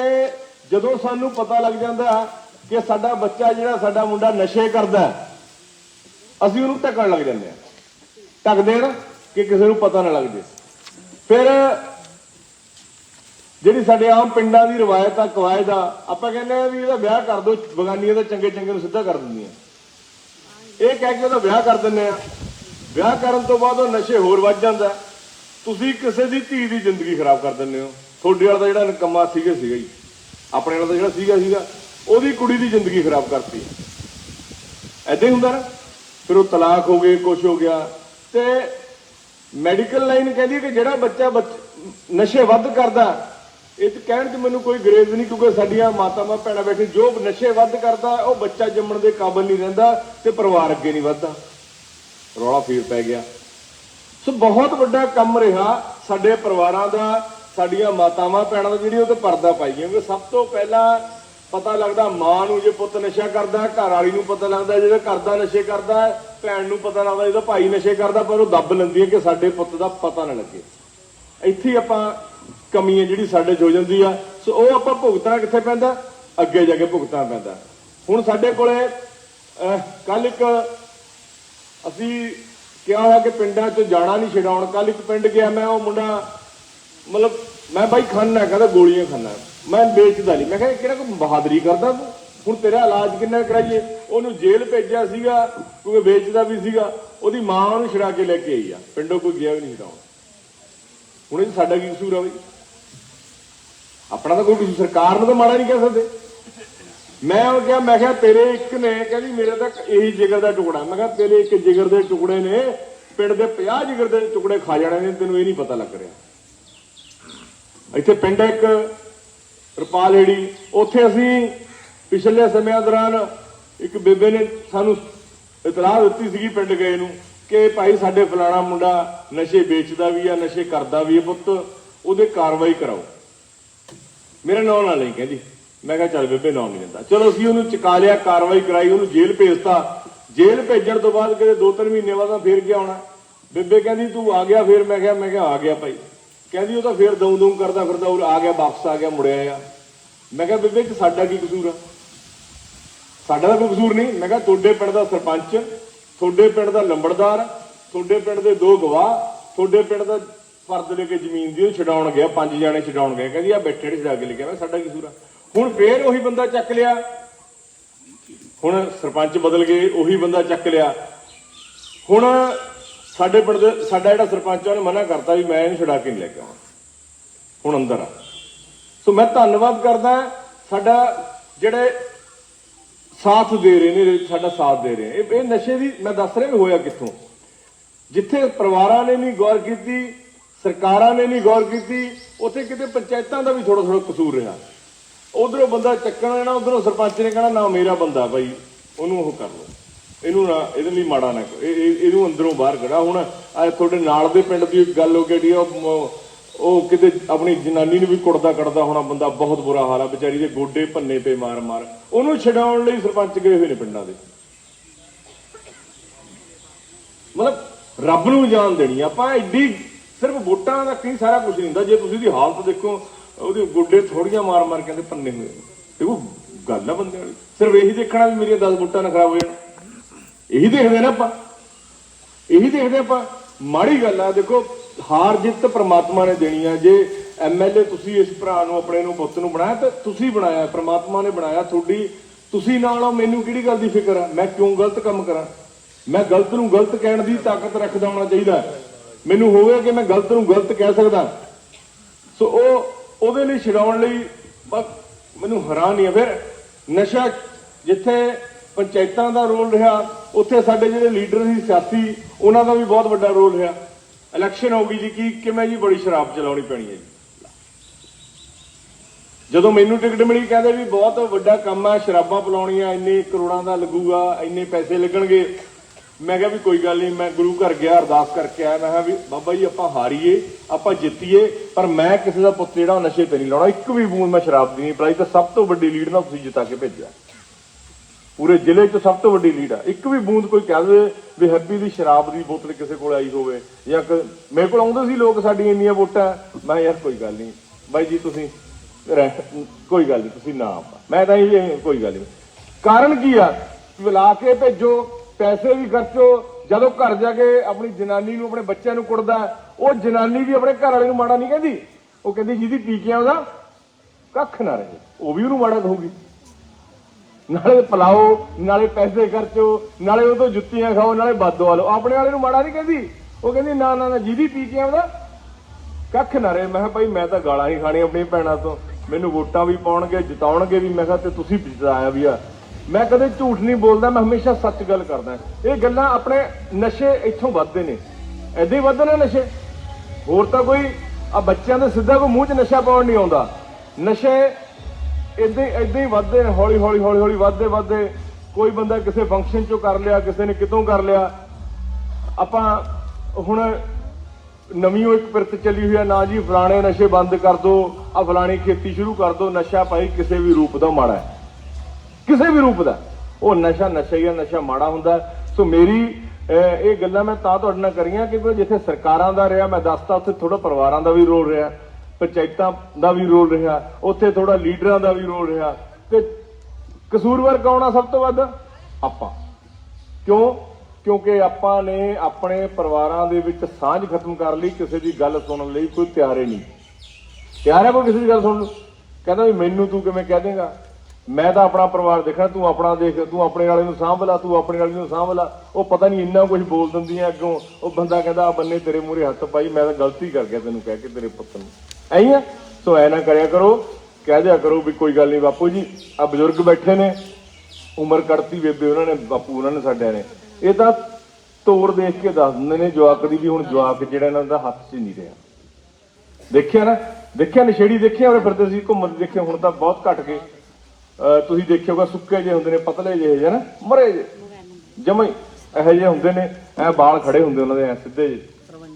ਜਦੋਂ ਸਾਨੂੰ ਪਤਾ ਲੱਗ ਜਾਂਦਾ ਕਿ ਸਾਡਾ ਬੱਚਾ ਜਿਹੜਾ ਸਾਡਾ ਮੁੰਡਾ ਨਸ਼ੇ ਕਰਦਾ, ਅਸੀਂ ਉਹਨੂੰ ਢੱਕਣ ਲੱਗ ਜਾਂਦੇ ਆ ਢੱਕਦੇ ਨਾ? ਕਿ ਕਿਸੇ ਨੂੰ ਪਤਾ ਨਾ ਲੱਗ ਜੇ। ਫਿਰ ਜਿਹੜੀ ਸਾਡੇ ਆਮ ਪਿੰਡਾਂ ਦੀ ਰਵਾਇਤ ਆ, ਕਵਾਇਦ ਆ, ਆਪਾਂ ਕਹਿੰਦੇ ਆ ਵੀ ਇਹਦਾ ਵਿਆਹ ਕਰ ਦੋ, ਬਗਾਨੀਆਂ ਦਾ ਚੰਗੇ ਚੰਗੇ ਨੂੰ ਸਿੱਧਾ ਕਰ ਦਿੰਦੀਆਂ। ਇਹ ਕਹਿ ਕੇ ਉਹਦਾ ਵਿਆਹ ਕਰ ਦਿੰਦੇ ਆ। ਵਿਆਹ ਕਰਨ ਤੋਂ ਬਾਅਦ ਉਹ ਨਸ਼ੇ ਹੋਰ ਵੱਧ ਜਾਂਦਾ। ਤੁਸੀਂ ਕਿਸੇ ਦੀ ਧੀ ਦੀ ਜ਼ਿੰਦਗੀ ਖਰਾਬ ਕਰ ਦਿੰਦੇ ਹੋ। ਤੁਹਾਡੇ ਵਾਲਾ ਤਾਂ ਜਿਹੜਾ ਨਕਮਾ ਸੀਗਾ ਸੀਗਾ ਹੀ। ਆਪਣੇ ਵਾਲਾ ਤਾਂ ਜਿਹੜਾ ਸੀਗਾ ਸੀਗਾ। ਉਹਦੀ ਕੁੜੀ ਦੀ ਜ਼ਿੰਦਗੀ ਖਰਾਬ ਕਰਤੀ ਐਦਾਂ ਹੀ ਹੁੰਦਾ ਨਾ। ਫਿਰ ਉਹ ਤਲਾਕ ਹੋ ਗਏ, ਕੁਛ ਹੋ ਗਿਆ। ਤੇ ਮੈਡੀਕਲ ਲਾਈਨ ਕਹਿੰਦੀ ਹੈ ਕਿ ਜਿਹੜਾ ਬੱਚਾ ਬੱਚ- ਨਸ਼ੇ ਵੱਧ ਕਰਦਾ, ਇਹ ਤੇ ਕਹਿਣ 'ਚ ਮੈਨੂੰ ਕੋਈ ਗਰੇਜ਼ ਨਹੀਂ ਕਿਉਂਕਿ ਸਾਡੀਆਂ ਮਾਤਾਵਾਂ, ਭੈਣਾਂ ਬੈਠੇ ਜੋ ਨਸ਼ੇ ਵੱਧ ਕਰਦਾ, ਉਹ ਬੱਚਾ ਜੰਮਣ ਦੇ ਕਾਬਿਲ ਨਹੀਂ ਰਹਿੰਦਾ ਤੇ ਪਰਿਵਾਰ ਅੱਗੇ ਨਹੀਂ ਵੱਧਦਾ। ਰੌਲਾ ਫੇਰ ਪੈ ਗਿਆ। ਸੋ ਬਹੁਤ ਵੱਡਾ ਕੰਮ ਰਿਹਾ ਸਾਡੇ ਪਰਿਵਾਰਾਂ ਦਾ, ਸਾਡੀਆਂ ਮਾਤਾਵਾਂ, ਭੈਣਾਂ ਦਾ ਜਿਹੜੀ ਉਹ ਤੇ ਪਰਦਾ ਪਾਈ ਕਿਉਂਕਿ ਸਭ ਤੋਂ ਪਹਿਲਾਂ ਪਤਾ ਲੱਗਦਾ ਮਾਂ ਨੂੰ ਜੇ ਪੁੱਤ ਨਸ਼ਾ ਕਰਦਾ ਘਰ ਵਾਲੀ ਨੂੰ ਪਤਾ ਲੱਗਦਾ ਜਿਹੜਾ ਘਰ ਦਾ ਨਸ਼ੇ ਕਰਦਾ ਭੈਣ ਨੂੰ ਪਤਾ ਲੱਗਦਾ, ਜਿਹਦਾ ਭਾਈ ਨਸ਼ੇ ਕਰਦਾ, ਪਰ ਉਹ ਦੱਬ ਲੈਂਦੀ ਹੈ ਕਿ ਸਾਡੇ ਪੁੱਤ ਦਾ ਪਤਾ ਨਾ ਲੱਗੇ। ਇੱਥੇ ਆਪਾਂ ਕਮੀ ਹੈ ਜਿਹੜੀ ਸਾਡੇ 'ਚ ਹੋ ਜਾਂਦੀ ਆ। ਸੋ ਉਹ ਆਪਾਂ ਭੁਗਤਣਾ ਕਿੱਥੇ ਪੈਂਦਾ? ਅੱਗੇ ਜਾ ਕੇ ਭੁਗਤਣਾ ਪੈਂਦਾ। ਹੁਣ ਸਾਡੇ ਕੋਲੇ ਕੱਲ ਇੱਕ ਅਸੀਂ ਕਿਹਾ ਹੋਇਆ ਕਿ ਪਿੰਡਾਂ 'ਚ ਜਾਣਾ ਨਹੀਂ ਛਡਾਉਣ। ਕੱਲ ਇੱਕ ਪਿੰਡ ਗਿਆ, ਮੈਂ ਉਹ ਮੁੰਡਾ, ਮਤਲਬ ਮੈਂ ਬਾਈ ਖਾਨਾ, ਕਹਿੰਦਾ ਗੋਲੀਆਂ ਖਾਨਾ। ਮੈਂ ਵੇਚਦਾ ਨਹੀਂ ਮੈਂ ਕਿਹਾ ਕਿਹੜਾ ਕੋਈ ਬਹਾਦਰੀ ਕਰਦਾ ਤੂੰ? ਹੁਣ ਤੇਰਾ ਇਲਾਜ ਕਿੰਨਾ ਕਰਾਈਏ? ਉਹਨੂੰ ਜੇਲ੍ਹ ਭੇਜਿਆ ਸੀਗਾ, ਕਿਉਂਕਿ ਵੇਚਦਾ ਵੀ ਸੀਗਾ। ਉਹਦੀ ਮਾਂ ਉਹਨੂੰ ਛਡਾ ਕੇ ਲੈ ਕੇ ਆਈ ਆ। ਪਿੰਡੋਂ ਕੋਈ ਗਿਆ ਵੀ ਨਹੀਂ ਛਡਾਉਣ ਹੁਣ ਇਹ 'ਚ ਸਾਡਾ ਕੀ ਕਸੂਰ ਆ ਬਈ? ਆਪਣਾ ਤਾਂ ਕੋਈ ਸਰਕਾਰ ਨੂੰ ਤਾਂ ਮਾੜਾ ਨਹੀਂ ਕਹਿ ਸਕਦੇ। ਮੈਂ ਉਹ ਕਿਹਾ, ਮੈਂ ਕਿਹਾ, ਤੇਰੇ ਇੱਕ ਨੇ, ਕਹਿੰਦੀ ਮੇਰੇ ਤਾਂ ਇਹੀ ਜਿਗਰ ਦਾ ਟੁਕੜਾ। ਮੈਂ ਕਿਹਾ, ਤੇਰੇ ਇੱਕ ਜਿਗਰ ਦੇ ਟੁਕੜੇ ਨੇ, ਪਿੰਡ ਦੇ 50 ਜਿਗਰ ਦੇ ਟੁਕੜੇ ਖਾ ਜਾਣੇ ਨੇ, ਤੈਨੂੰ ਇਹ ਨਹੀਂ ਪਤਾ ਲੱਗ ਰਿਹਾ। ਇੱਥੇ ਪਿੰਡ ਇੱਕ ਰਪਾਲ ਹੇੜੀ। ਉੱਥੇ ਅਸੀਂ ਪਿਛਲੇ ਸਮਿਆਂ ਦੌਰਾਨ ਇੱਕ ਬੇਬੇ ਨੇ ਸਾਨੂੰ ਇਤਲਾਹ ਦਿੱਤੀ ਸੀਗੀ ਪਿੰਡ ਗਏ ਨੂੰ ਕਿ ਭਾਈ ਸਾਡੇ ਫਲਾਣਾ ਮੁੰਡਾ ਨਸ਼ੇ ਵੇਚਦਾ ਵੀ ਆ, ਨਸ਼ੇ ਕਰਦਾ ਵੀ ਆ ਪੁੱਤ, ਉਹਦੇ ਕਾਰਵਾਈ ਕਰਾਓ। ਮੇਰੇ ਨਾਂ ਨਾਲ ਲਈ ਕਹਿੰਦੀ। ਮੈਂ ਕਿਹਾ ਚੱਲ ਬੇਬੇ ਨਾਂ ਨਹੀਂ ਦਿੰਦਾ ਚਲੋ ਅਸੀਂ ਉਹਨੂੰ ਚੁਕਾ ਲਿਆ, ਕਾਰਵਾਈ ਕਰਾਈ, ਉਹਨੂੰ ਜੇਲ੍ਹ ਭੇਜਤਾ। ਜੇਲ੍ਹ ਭੇਜਣ ਤੋਂ ਬਾਅਦ ਕਿਤੇ 2-3 ਮਹੀਨੇ ਬਾਅਦ ਮੈਂ ਫੇਰ ਗਿਆ ਆਉਣਾ ਬੇਬੇ ਕਹਿੰਦੀ, ਤੂੰ ਆ ਗਿਆ ਫੇਰ? ਮੈਂ ਕਿਹਾ ਮੈਂ ਕਿਹਾ, ਆ ਗਿਆ ਭਾਈ। ਕਹਿੰਦੀ ਉਹ ਤਾਂ ਫੇਰ ਦਊ ਦਊ ਕਰਦਾ ਫਿਰਦਾ, ਉਹ ਆ ਗਿਆ, ਵਾਪਸ ਆ ਗਿਆ, ਮੁੜਿਆ ਆ। ਮੈਂ ਕਿਹਾ, ਬੇਬੇ ਕਿ ਸਾਡਾ ਕੀ ਕਸੂਰ ਆ? ਸਾਡਾ ਤਾਂ ਕੋਈ ਕਸੂਰ ਨਹੀਂ। ਮੈਂ ਕਿਹਾ, ਤੁਹਾਡੇ ਪਿੰਡ ਦਾ ਸਰਪੰਚ, ਤੁਹਾਡੇ ਪਿੰਡ ਦਾ ਲੰਬੜਦਾਰ, ਤੁਹਾਡੇ ਪਿੰਡ ਦੇ ਦੋ ਗਵਾਹ, ਤੁਹਾਡੇ ਪਿੰਡ ਦਾ ਫਰਦ ਲੈ ਕੇ ਜ਼ਮੀਨ ਦੀ ਉਹ ਛਡਾਉਣ ਗਿਆ, ਪੰਜ ਜਾਣੇ ਛਡਾਉਣ ਗਏ। ਕਹਿੰਦੀ ਆ ਬੈਠੇ ਛਡਾ ਕੇ ਲੈ ਕੇ ਮੈਂ ਸਾਡਾ ਕੀ ਕਸੂਰ ਆ? ਹੁਣ ਫੇਰ ਉਹੀ ਬੰਦਾ ਚੱਕ ਲਿਆ। ਹੁਣ ਸਰਪੰਚ ਬਦਲ ਗਏ, ਉਹੀ ਬੰਦਾ ਚੱਕ ਲਿਆ। ਹੁਣ ਸਾਡੇ ਪਿੰਡ ਦੇ ਸਾਡਾ ਜਿਹੜਾ ਸਰਪੰਚ ਆ, ਉਹਨੇ ਮਨਾ ਕਰਤਾ ਵੀ ਮੈਂ ਇਹਨੂੰ ਛਡਾ ਕੇ ਨਹੀਂ ਲੈ ਕੇ ਆਉਣਾ। ਹੁਣ ਅੰਦਰ ਆ। ਸੋ ਮੈਂ ਧੰਨਵਾਦ ਕਰਦਾ ਸਾਡਾ ਜਿਹੜੇ ਸਾਥ ਦੇ ਰਹੇ ਨੇ, ਸਾਡਾ ਸਾਥ ਦੇ ਰਹੇ ਇਹ ਨਸ਼ੇ ਦੀ ਮੈਂ ਦੱਸ ਰਿਹਾ ਵੀ ਹੋਇਆ ਕਿੱਥੋਂ? ਜਿੱਥੇ ਪਰਿਵਾਰਾਂ ਨੇ ਨਹੀਂ ਗੌਰ ਕੀਤੀ, ਸਰਕਾਰਾਂ ਨੇ ਨਹੀਂ ਗੌਰ ਕੀਤੀ, ਉੱਥੇ ਕਿਤੇ ਪੰਚਾਇਤਾਂ ਦਾ ਵੀ ਥੋੜਾ ਥੋੜਾ ਕਸੂਰ ਰਿਹਾ। ਉਧਰੋਂ ਬੰਦਾ ਚੱਕਣ ਲੈਣਾ ਉਧਰੋਂ ਸਰਪੰਚ ਨੇ ਕਹਿਣਾ, ਨਾ ਮੇਰਾ ਬੰਦਾ ਭਾਈ ਉਹਨੂੰ ਉਹ ਕਰ ਲਓ। ਇਹਨੂੰ ਨਾ, ਇਹਦੇ ਲਈ ਮਾੜਾ ਨਾ ਇਹਨੂੰ ਅੰਦਰੋਂ ਬਾਹਰ ਕੱਢਾ। ਹੁਣ ਅੱਜ ਤੁਹਾਡੇ ਨਾਲ ਦੇ ਪਿੰਡ ਦੀ ਗੱਲ ਹੋ ਗਈ ਉਹ ਉਹ ਕਿਤੇ ਆਪਣੀ ਜਨਾਨੀ ਨੂੰ ਵੀ ਕੁੜਦਾ ਕੱਢਦਾ ਹੋਣਾ ਬੰਦਾ ਬਹੁਤ ਬੁਰਾ ਹਾਲ ਆ, ਵਿਚਾਰੀ ਦੇ ਗੋਡੇ ਭੰਨੇ ਪੇ ਮਾਰ ਮਾਰ। ਉਹਨੂੰ ਛਡਾਉਣ ਲਈ ਸਰਪੰਚ ਗਏ ਹੋਏ ਨੇ ਪਿੰਡਾਂ ਦੇ। ਮਤਲਬ ਰੱਬ ਨੂੰ ਜਾਣ ਦੇਣੀ ਆ। ਆਪਾਂ ਐਡੀ ਸਿਰਫ ਵੋਟਾਂ ਦਾ ਕੀ ਸਾਰਾ ਕੁਝ ਨਹੀਂ ਹੁੰਦਾ। ਜੇ ਤੁਸੀਂ ਦੀ ਹਾਲਤ ਦੇਖੋ, ਉਹਦੇ ਗੋਡੇ ਥੋੜੀਆਂ ਮਾਰ ਮਾਰ ਕਹਿੰਦੇ ਪੰਨੇ ਹੋਏ ਨੇ। ਦੇਖੋ, ਗੱਲ ਆ ਬੰਦੇ ਵਾਲੀ। ਸਿਰਫ ਇਹੀ ਦੇਖਣਾ ਵੀ ਮੇਰੀਆਂ 10 ਵੋਟਾਂ ਨਾ ਖਰਾਬ ਹੋ ਜਾਣ। ਇਹੀ ਦੇਖਦੇ ਨਾ ਆਪਾਂ। ਇਹੀ ਦੇਖਦੇ ਆਪਾਂ। ਮਾੜੀ ਗੱਲ ਆ, ਦੇਖੋ, ਹਾਰ ਜਿੱਤ ਪ੍ਰਮਾਤਮਾ ਨੇ ਦੇਣੀ ਆ। ਜੇ ਐਮਐਲਏ ਤੁਸੀਂ ਇਸ ਭਰਾ ਨੂੰ, ਆਪਣੇ ਨੂੰ, ਪੁੱਤ ਨੂੰ ਬਣਾਇਆ, ਤਾਂ ਤੁਸੀਂ ਬਣਾਇਆ, ਪ੍ਰਮਾਤਮਾ ਨੇ ਬਣਾਇਆ ਤੁਹਾਡੀ। ਤੁਸੀਂ ਨਾਲ ਹੋ ਮੈਨੂੰ ਕਿਹੜੀ ਗੱਲ ਦੀ ਫਿਕਰ ਆ? ਮੈਂ ਕਿਉਂ ਗਲਤ ਕੰਮ ਕਰਾਂ? ਮੈਂ ਗਲਤ ਨੂੰ ਗਲਤ ਕਹਿਣ ਦੀ ਤਾਕਤ ਰੱਖਦਾ ਹੋਣਾ ਚਾਹੀਦਾ। ਮੈਨੂੰ ਹੋਵੇ ਕਿ ਮੈਂ ਗਲਤ ਨੂੰ ਗਲਤ ਕਹਿ ਸਕਦਾ। ਸੋ ਉਹ, ਉਹਦੇ ਲਈ ਛਡਾਉਣ ਲਈ ਬਸ ਮੈਨੂੰ ਹੈਰਾਨ ਹੀ ਆ। ਫਿਰ ਨਸ਼ਾ ਜਿੱਥੇ ਪੰਚਾਇਤਾਂ ਦਾ ਰੋਲ ਰਿਹਾ, ਉੱਥੇ ਸਾਡੇ ਜਿਹੜੇ ਲੀਡਰ ਸੀ ਸਿਆਸੀ, ਉਹਨਾਂ ਦਾ ਵੀ ਬਹੁਤ ਵੱਡਾ ਰੋਲ ਰਿਹਾ। ਇਲੈਕਸ਼ਨ ਹੋ ਗਈ ਜੀ, ਕੀ ਕਿਵੇਂ ਜੀ ਬੜੀ ਸ਼ਰਾਬ ਚਲਾਉਣੀ ਪੈਣੀ ਹੈ ਜੀ? ਜਦੋਂ ਮੈਨੂੰ ਟਿਕਟ ਮਿਲੀ, ਕਹਿੰਦੇ ਵੀ ਬਹੁਤ ਵੱਡਾ ਕੰਮ ਹੈ ਸ਼ਰਾਬਾਂ ਪਿਲਾਉਣੀਆਂ, ਇੰਨੇ ਕਰੋੜਾਂ ਦਾ ਲੱਗੂਗਾ ਇੰਨੇ ਪੈਸੇ ਲੱਗਣਗੇ। ਮੈਂ ਕਿਹਾ ਵੀ ਕੋਈ ਗੱਲ ਨਹੀਂ, ਮੈਂ ਗੁਰੂ ਘਰ ਗਿਆ, ਅਰਦਾਸ ਕਰਕੇ ਆਇਆ, ਮੈਂ ਕਿਹਾ ਵੀ ਬਾਬਾ ਜੀ, ਆਪਾਂ ਹਾਰੀਏ, ਆਪਾਂ ਜਿੱਤੀਏ, ਪਰ ਮੈਂ ਕਿਸੇ ਦਾ ਪੁੱਤ ਜਿਹੜਾ ਉਹ ਨਸ਼ੇ ਤੇ ਨਹੀਂ ਲਾਉਣਾ, ਇੱਕ ਵੀ ਬੂੰਦ ਮੈਂ ਸ਼ਰਾਬ ਦੀ ਨਹੀਂ ਪਿਲਾਈ, ਤਾਂ ਸਭ ਤੋਂ ਵੱਡੀ ਲੀਡ ਨਾਲ ਤੁਸੀਂ ਜਿਤਾ ਕੇ ਭੇਜਿਆ। ਪੂਰੇ ਜ਼ਿਲ੍ਹੇ 'ਚ ਸਭ ਤੋਂ ਵੱਡੀ ਲੀਡ ਆ। ਇੱਕ ਵੀ ਬੂੰਦ ਕੋਈ ਕਹਿ ਦੇ ਵੀ ਹੈਪੀ ਦੀ ਸ਼ਰਾਬ ਦੀ ਬੋਤਲ ਕਿਸੇ ਕੋਲ ਆਈ ਹੋਵੇ ਜਾਂ ਕ- ਮੇਰੇ ਕੋਲ ਆਉਂਦੇ ਸੀ ਲੋਕ ਸਾਡੀਆਂ ਇੰਨੀਆਂ ਵੋਟਾਂ। ਮੈਂ ਯਾਰ, ਕੋਈ ਗੱਲ ਨਹੀਂ। ਬਾਈ ਜੀ, ਤੁਸੀਂ ਰਹਿ- ਕੋਈ ਗੱਲ ਨਹੀਂ, ਤੁਸੀਂ ਨਾ ਆਪਾ ਮੈਂ ਤਾਂ ਇਹ ਕੋਈ ਗੱਲ ਨਹੀਂ। ਕਾਰਨ ਕੀ ਆ? ਬੁਲਾ ਕੇ ਭੇਜੋ, ਪੈਸੇ ਵੀ ਖਰਚੋ। ਜਦੋਂ ਘਰ ਜਾ ਕੇ ਆਪਣੀ ਜਨਾਨੀ ਨੂੰ, ਆਪਣੇ ਬੱਚਿਆਂ ਨੂੰ ਕੁੱਟਦਾ, ਉਹ ਜਨਾਨੀ ਵੀ ਆਪਣੇ ਘਰ ਵਾਲੇ ਨੂੰ ਮਾੜਾ ਨਹੀਂ ਕਹਿੰਦੀ। ਉਹ ਕਹਿੰਦੀ, ਜਿਹਦੀ ਪੀ ਕੇ ਆਉਂਦਾ ਕੱਖ ਨਾ ਰਹੇ। ਉਹ ਵੀ ਉਹਨੂੰ ਮਾੜਾ ਕਹੂਗੀ। ਨਾਲੇ ਪਲਾਓ, ਨਾਲੇ ਪੈਸੇ ਖਰਚੋ, ਨਾਲੇ ਉਹ ਤੋਂ ਜੁੱਤੀਆਂ ਖਾਓ, ਨਾਲੇ ਬਾਦੋ ਲਓ ਆਪਣੇ ਵਾਲੇ ਨੂੰ ਮਾੜਾ ਨਹੀਂ ਕਹਿੰਦੀ। ਉਹ ਕਹਿੰਦੀ, ਨਾ ਨਾ ਨਾ ਜਿਹਦੀ ਪੀ ਕੇ ਆਉਂਦਾ। ਕੱਖ ਨਾ ਰਹੇ। ਮੈਂ ਕਿਹਾ, ਭਾਈ, ਮੈਂ ਤਾਂ ਗਾਲਾਂ ਹੀ ਖਾਣੀ ਆਪਣੀ ਭੈਣਾਂ ਤੋਂ। ਮੈਨੂੰ ਵੋਟਾਂ ਵੀ ਪਾਉਣਗੇ, ਜਿਤਾਉਣਗੇ ਵੀ। ਮੈਂ ਕਿਹਾ, ਤੇ ਤੁਸੀਂ ਜਿਤਾਇਆ ਵੀ ਆ। ਮੈਂ ਕਦੇ ਝੂਠ ਨਹੀਂ ਬੋਲਦਾ, ਮੈਂ ਹਮੇਸ਼ਾ ਸੱਚ ਗੱਲ ਕਰਦਾ। ਇਹ ਗੱਲਾਂ ਆਪਣੇ ਨਸ਼ੇ ਇੱਥੋਂ ਵੱਧਦੇ ਨੇ। ਐਦਾਂ ਹੀ ਵੱਧਦੇ ਨੇ ਨਸ਼ੇ। ਹੋਰ ਤਾਂ ਕੋਈ ਆ ਬੱਚਿਆਂ ਦੇ ਸਿੱਧਾ ਕੋਈ ਮੂੰਹ 'ਚ ਨਸ਼ਾ ਪਾਉਣ ਨਹੀਂ ਆਉਂਦਾ। ਨਸ਼ੇ ਇਦਾਂ ਇਦਾਂ ਹੀ ਵੱਧਦੇ ਨੇ, ਹੌਲੀ ਹੌਲੀ ਹੌਲੀ ਹੌਲੀ ਵੱਧਦੇ ਵੱਧਦੇ। ਕੋਈ ਬੰਦਾ ਕਿਸੇ ਫੰਕਸ਼ਨ 'ਚੋਂ ਕਰ ਲਿਆ, ਕਿਸੇ ਨੇ ਕਿਤੋਂ ਕਰ ਲਿਆ। ਆਪਾਂ ਹੁਣ ਨਵੀਂ ਉਹ ਇੱਕ ਪਿਰਤ ਚੱਲੀ ਹੋਈ ਆ, ਨਾ ਜੀ ਫਲਾਣੇ ਨਸ਼ੇ ਬੰਦ ਕਰ ਦੋ ਆ ਫਲਾਣੀ ਖੇਤੀ ਸ਼ੁਰੂ ਕਰ ਦੋ, ਨਸ਼ਾ ਭਾਈ ਕਿਸੇ ਵੀ ਰੂਪ ਦਾ ਮਾੜਾ ਹੈ। ਕਿਸੇ ਵੀ ਰੂਪ ਦਾ। ਉਹ ਨਸ਼ਾ ਨਸ਼ਾ ਹੀ ਆ, ਨਸ਼ਾ ਮਾੜਾ ਹੁੰਦਾ। ਸੋ ਮੇਰੀ ਇਹ ਗੱਲਾਂ ਮੈਂ ਤਾਂ ਤੁਹਾਡੇ ਨਾਲ ਕਰੀਆਂ, ਕਿਉਂਕਿ ਜਿੱਥੇ ਸਰਕਾਰਾਂ ਦਾ ਰਿਹਾ, ਮੈਂ ਦੱਸਤਾ, ਉੱਥੇ ਥੋੜਾ ਪਰਿਵਾਰਾਂ ਦਾ ਵੀ ਰੋਲ ਰਿਹਾ। ਪੰਚਾਇਤਾਂ ਦਾ ਵੀ ਰੋਲ ਰਿਹਾ, ਉੱਥੇ ਥੋੜਾ ਲੀਡਰਾਂ ਦਾ ਵੀ ਰੋਲ ਰਿਹਾ। ਤੇ ਕਸੂਰਵਾਰ ਕੌਣ ਆ ਸਭ ਤੋਂ ਵੱਧ ਆਪਾਂ। ਕਿਉਂ? ਕਿਉਂਕਿ ਆਪਾਂ ਨੇ ਆਪਣੇ ਪਰਿਵਾਰਾਂ ਦੇ ਵਿੱਚ ਸਾਂਝ ਖਤਮ ਕਰ ਲਈ, ਕਿਸੇ ਦੀ ਗੱਲ ਸੁਣਨ ਲਈ ਕੋਈ ਤਿਆਰ ਹੀ ਨਹੀਂ। ਤਿਆਰ ਹੈ ਕੋਈ ਕਿਸੇ ਦੀ ਗੱਲ ਸੁਣਨ ਨੂੰ? ਕਹਿੰਦਾ ਵੀ ਮੈਨੂੰ ਤੂੰ ਕਿਵੇਂ ਕਹਿ ਦੇਗਾ? ਮੈਂ ਤਾਂ ਆਪਣਾ ਪਰਿਵਾਰ ਦੇਖਣਾ, ਤੂੰ ਆਪਣਾ ਦੇਖ, ਤੂੰ ਆਪਣੇ ਵਾਲੇ ਨੂੰ ਸਾਂਭ ਲਾ ਤੂੰ ਆਪਣੇ ਵਾਲੇ ਨੂੰ ਸਾਂਭ ਲਾ ਉਹ ਪਤਾ ਨਹੀਂ ਇੰਨਾ ਕੁਝ ਬੋਲ ਦਿੰਦੀਆਂ ਅੱਗੋਂ। ਉਹ ਬੰਦਾ ਕਹਿੰਦਾ ਆ ਬੰਨੇ ਤੇਰੇ ਮੂਹਰੇ ਹੱਥ ਪਾਈ, ਮੈਂ ਤਾਂ ਗਲਤੀ ਕਰ ਗਿਆ ਤੈਨੂੰ ਕਹਿ ਕੇ ਤੇਰੇ ਪੁੱਤ ਨੂੰ ਐਂ ਆ ਸੋ ਐ ਨਾ ਕਰਿਆ ਕਰੋ, ਕਹਿ ਦਿਆ ਕਰੋ ਵੀ ਕੋਈ ਗੱਲ ਨਹੀਂ ਬਾਪੂ ਜੀ ਆ ਬਜ਼ੁਰਗ ਬੈਠੇ ਨੇ, ਉਮਰ ਕੱਢਤੀ ਬੇਬੇ ਉਹਨਾਂ ਨੇ, ਬਾਪੂ ਉਹਨਾਂ ਨੇ ਸਾਡਿਆਂ ਨੇ। ਇਹ ਤਾਂ ਤੋਰ ਦੇਖ ਕੇ ਦੱਸ ਦਿੰਦੇ ਨੇ, ਜਵਾਕ ਦੀ ਵੀ ਹੁਣ ਜਵਾਕ ਜਿਹੜਾ ਇਹਨਾਂ ਦਾ ਹੱਥ 'ਚ ਨਹੀਂ ਰਿਹਾ। ਦੇਖਿਆ ਨਾ, ਦੇਖਿਆ ਨਸ਼ੇੜੀ ਦੇਖਿਆ ਉਹਨੇ ਫਿਰਦੇ ਸੀ ਘੁੰਮਦੇ ਦੇਖਿਆ, ਹੁਣ ਤਾਂ ਬਹੁਤ ਘਟ ਗਏ। ਅਹ ਤੁਸੀਂ ਦੇਖਿਓਗਾ ਸੁੱਕੇ ਜਿਹੇ ਹੁੰਦੇ ਨੇ, ਪਤਲੇ ਜਿਹੇ ਜਿਹੇ ਨਾ, ਮਰੇ ਜੇ ਜਮਾ ਇਹੋ ਜਿਹੇ ਹੁੰਦੇ ਨੇ, ਐ ਵਾਲ ਖੜੇ ਹੁੰਦੇ ਉਹਨਾਂ ਦੇ, ਐ ਸਿੱਧੇ ਜੇ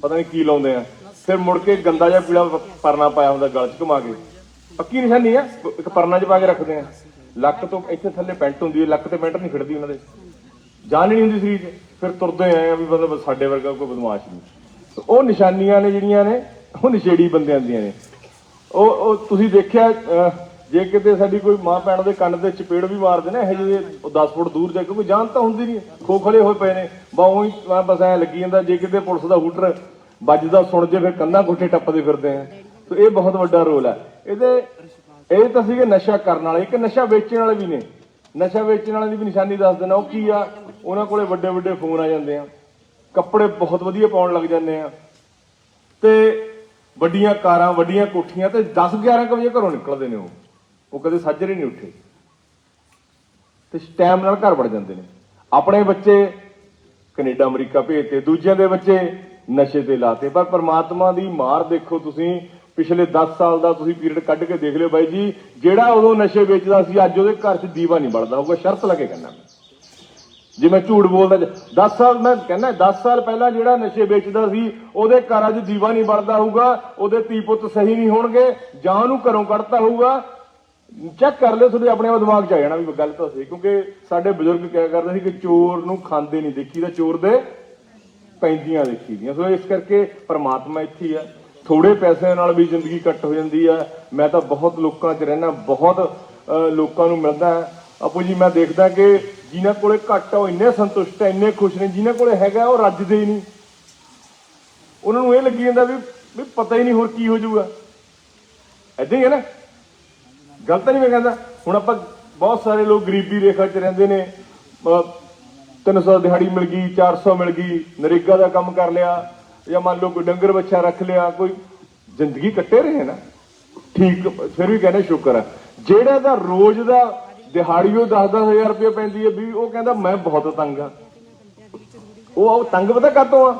ਪਤਾ ਨਹੀਂ ਕੀ ਲਾਉਂਦੇ ਆ। ਫਿਰ ਮੁੜ ਕੇ ਗੰਦਾ ਜਿਹਾ ਪੀਲਾ ਪਰਨਾ ਪਾਇਆ ਹੁੰਦਾ ਗਲ 'ਚ ਘੁਮਾ ਕੇ। ਪੱਕੀ ਨਿਸ਼ਾਨੀ ਆ ਇੱਕ ਪਰਨਾ 'ਚ ਪਾ ਕੇ ਰੱਖਦੇ ਆ। ਲੱਕ ਤੋਂ ਇੱਥੇ ਥੱਲੇ ਪੈਂਟ ਹੁੰਦੀ ਹੈ ਲੱਕ ਤੇ ਪੈਂਟ ਨਹੀਂ ਖਿੜਦੀ ਉਹਨਾਂ ਦੇ। ਜਾਨ ਹੀ ਨਹੀਂ ਹੁੰਦੀ ਸਰੀਰ 'ਚ। ਫਿਰ ਤੁਰਦੇ ਆਏ ਆ ਵੀ ਮਤਲਬ ਸਾਡੇ ਵਰਗਾ ਕੋਈ ਬਦਮਾਸ਼ ਨਹੀਂ। ਉਹ ਨਿਸ਼ਾਨੀਆਂ ਨੇ ਜਿਹੜੀਆਂ ਨੇ, ਉਹ ਨਸ਼ੇੜੀ ਬੰਦਿਆਂ ਦੀਆਂ ਨੇ। ਉਹ ਉਹ ਤੁਸੀਂ ਦੇਖਿਆ ਜੇ ਕਿਤੇ ਸਾਡੀ ਕੋਈ ਮਾਂ ਭੈਣ ਦੇ ਕੰਨ ਤੇ ਚਪੇੜ ਵੀ ਮਾਰਦੇ ਨੇ, ਇਹੋ ਜਿਹੇ 10 ਫੁੱਟ ਦੂਰ ਜਾ ਕਿਉਂਕਿ ਜਾਨ ਤਾਂ ਹੁੰਦੀ ਨਹੀਂ ਖੋਖਲੇ ਹੋਏ ਪਏ ਨੇ। ਬਾ ਉਹੀ, ਬਸ ਐ ਲੱਗੀ ਜਾਂਦਾ, ਜੇ ਕਿਤੇ ਪੁਲਿਸ ਦਾ ਹੂਟਰ ਵੱਜਦਾ ਸੁਣ ਜੇ ਫਿਰ ਕੰਨਾਂ ਗੁੱਠੇ ਟੱਪਦੇ ਫਿਰਦੇ ਆ। ਸੋ ਇਹ ਬਹੁਤ ਵੱਡਾ ਰੋਲ ਹੈ ਇਹਦੇ, ਇਹ ਤਾਂ ਸੀਗੇ ਨਸ਼ਾ ਕਰਨ ਵਾਲੇ। ਇੱਕ ਨਸ਼ਾ ਵੇਚਣ ਵਾਲੇ ਵੀ ਨੇ। ਨਸ਼ਾ ਵੇਚਣ ਵਾਲੇ ਦੀ ਵੀ ਨਿਸ਼ਾਨੀ ਦੱਸ ਦੇਣਾ ਉਹ ਕੀ ਆ? ਉਹਨਾਂ ਕੋਲੇ ਵੱਡੇ ਵੱਡੇ ਫੋਨ ਆ ਜਾਂਦੇ ਆ। ਕੱਪੜੇ ਬਹੁਤ ਵਧੀਆ ਪਾਉਣ ਲੱਗ ਜਾਂਦੇ ਆ। ਤੇ ਵੱਡੀਆਂ ਕਾਰਾਂ, ਵੱਡੀਆਂ ਕੋਠੀਆਂ ਤੇ 10 11 ਵਜੇ ਘਰੋਂ ਨਿਕਲਦੇ ਨੇ ਉਹ। ਉਹ ਕਦੇ ਸਾਜਰੇ ਨਹੀਂ ਉੱਠੇ। ਤੇ ਟਾਈਮ ਨਾਲ ਘਰ ਵੜ ਜਾਂਦੇ ਨੇ। ਆਪਣੇ ਬੱਚੇ ਕੈਨੇਡਾ, ਅਮਰੀਕਾ ਭੇਜਤੇ। ਦੂਜਿਆਂ ਦੇ ਬੱਚੇ ਨਸ਼ੇ ਤੇ ਲਾਤੇ ਪਰ ਪ੍ਰਮਾਤਮਾ ਦੀ ਮਾਰ ਦੇਖੋ ਤੁਸੀਂ, ਪਿਛਲੇ 10 ਸਾਲ ਦਾ ਤੁਸੀਂ ਪੀਰੀਅਡ ਕੱਢ ਕੇ ਦੇਖ ਲਿਓ ਬਾਈ ਜੀ, ਜਿਹੜਾ ਉਦੋਂ ਨਸ਼ੇ ਵੇਚਦਾ ਸੀ, ਅੱਜ ਉਹਦੇ ਘਰ 'ਚ ਦੀਵਾ ਨਹੀਂ ਬਲਦਾ। ਹੋਊਗਾ ਸ਼ਰਤ ਲਾ ਕੇ ਕਹਿੰਦਾ ਜੇ ਮੈਂ ਝੂਠ ਬੋਲਦਾ 10 ਸਾਲ ਮੈਂ ਕਹਿੰਦਾ 10 ਸਾਲ ਪਹਿਲਾਂ ਜਿਹੜਾ ਨਸ਼ੇ ਵੇਚਦਾ ਸੀ, ਉਹਦੇ ਘਰ ਅੱਜ ਦੀਵਾ ਨਹੀਂ ਬਲਦਾ ਹੋਊਗਾ, ਉਹਦੇ ਧੀ ਪੁੱਤ ਸਹੀ ਨਹੀਂ ਹੋਣਗੇ ਜਾਂ ਉਹਨੂੰ ਘਰੋਂ ਕੱਢਤਾ ਹੋਊਗਾ। ਚੈੱਕ ਕਰ ਲਿਓ, ਤੁਹਾਡੇ ਆਪਣੇ ਆਪ ਦਿਮਾਗ 'ਚ ਆ ਜਾਣਾ ਵੀ ਗੱਲ ਤਾਂ ਸਹੀ, ਕਿਉਂਕਿ ਸਾਡੇ ਬਜ਼ੁਰਗ ਕਿਹਾ ਕਰਦੇ ਸੀ ਕਿ ਚੋਰ ਨੂੰ ਖਾਂਦੇ ਨਹੀਂ, ਦੇਖੀ ਤਾਂ ਚੋਰ ਦੇ ਪੈਂਦੀਆਂ ਦੇਖੀ ਦੀਆਂ। ਸੋ ਇਸ ਕਰਕੇ ਪਰਮਾਤਮਾ ਇੱਥੇ ਹੀ ਆ। ਥੋੜੇ ਪੈਸਿਆਂ ਨਾਲ ਵੀ ਜ਼ਿੰਦਗੀ ਕੱਟ ਹੋ ਜਾਂਦੀ ਆ। ਮੈਂ ਤਾਂ ਬਹੁਤ ਲੋਕਾਂ 'ਚ ਰਹਿਣਾ ਬਹੁਤ ਲੋਕਾਂ ਨੂੰ ਮਿਲਦਾ। ਆਪੋ ਜੀ, ਮੈਂ ਦੇਖਦਾ ਕਿ ਜਿਨ੍ਹਾਂ ਕੋਲੇ ਘੱਟ ਆ, ਉਹ ਇੰਨੇ ਸੰਤੁਸ਼ਟ ਆ, ਇੰਨੇ ਖੁਸ਼ ਨੇ, ਜਿਨ੍ਹਾਂ ਕੋਲੇ ਹੈਗਾ, ਉਹ ਰੱਜਦੇ ਹੀ ਨਹੀਂ। ਉਹਨਾਂ ਨੂੰ ਇਹ ਲੱਗੀ ਜਾਂਦਾ ਵੀ ਵੀ ਪਤਾ ਹੀ ਨਹੀਂ ਹੋਰ ਕੀ ਹੋ ਜਾਊਗਾ। ਐਦਾਂ ਹੀ ਹੈ ਨਾ। ਗਲਤ ਨਹੀਂ ਮੈਂ ਕਹਿੰਦਾ। ਹੁਣ ਆਪਾਂ ਬਹੁਤ ਸਾਰੇ ਲੋਕ ਗਰੀਬੀ ਰੇਖਾ 'ਚ ਰਹਿੰਦੇ ਨੇ 300 ਦਿਹਾੜੀ ਮਿਲ ਗਈ 400 ਮਿਲ ਗਈ, ਨਰੇਗਾ ਦਾ ਕੰਮ ਕਰ ਲਿਆ, ਜਾਂ ਮੰਨ ਲਓ ਕੋਈ ਡੰਗਰ ਬੱਚਾ ਰੱਖ ਲਿਆ, ਕੋਈ ਜ਼ਿੰਦਗੀ ਕੱਟੇ ਰਹੇ ਨਾ, ਠੀਕ, ਫਿਰ ਵੀ ਕਹਿੰਦੇ ਸ਼ੁਕਰ ਹੈ ਜਿਹੜਾ ਦਾ ਰੋਜ਼ ਦਾ ਦਿਹਾੜੀ ਉਹ 10-10000 ਰੁਪਏ ਪੈਂਦੀ ਹੈ ਵੀ ਉਹ ਕਹਿੰਦਾ ਮੈਂ ਬਹੁਤ ਤੰਗ ਆ। ਉਹ ਉਹ ਤੰਗ ਪਤਾ ਕਾਤੋਂ ਆ?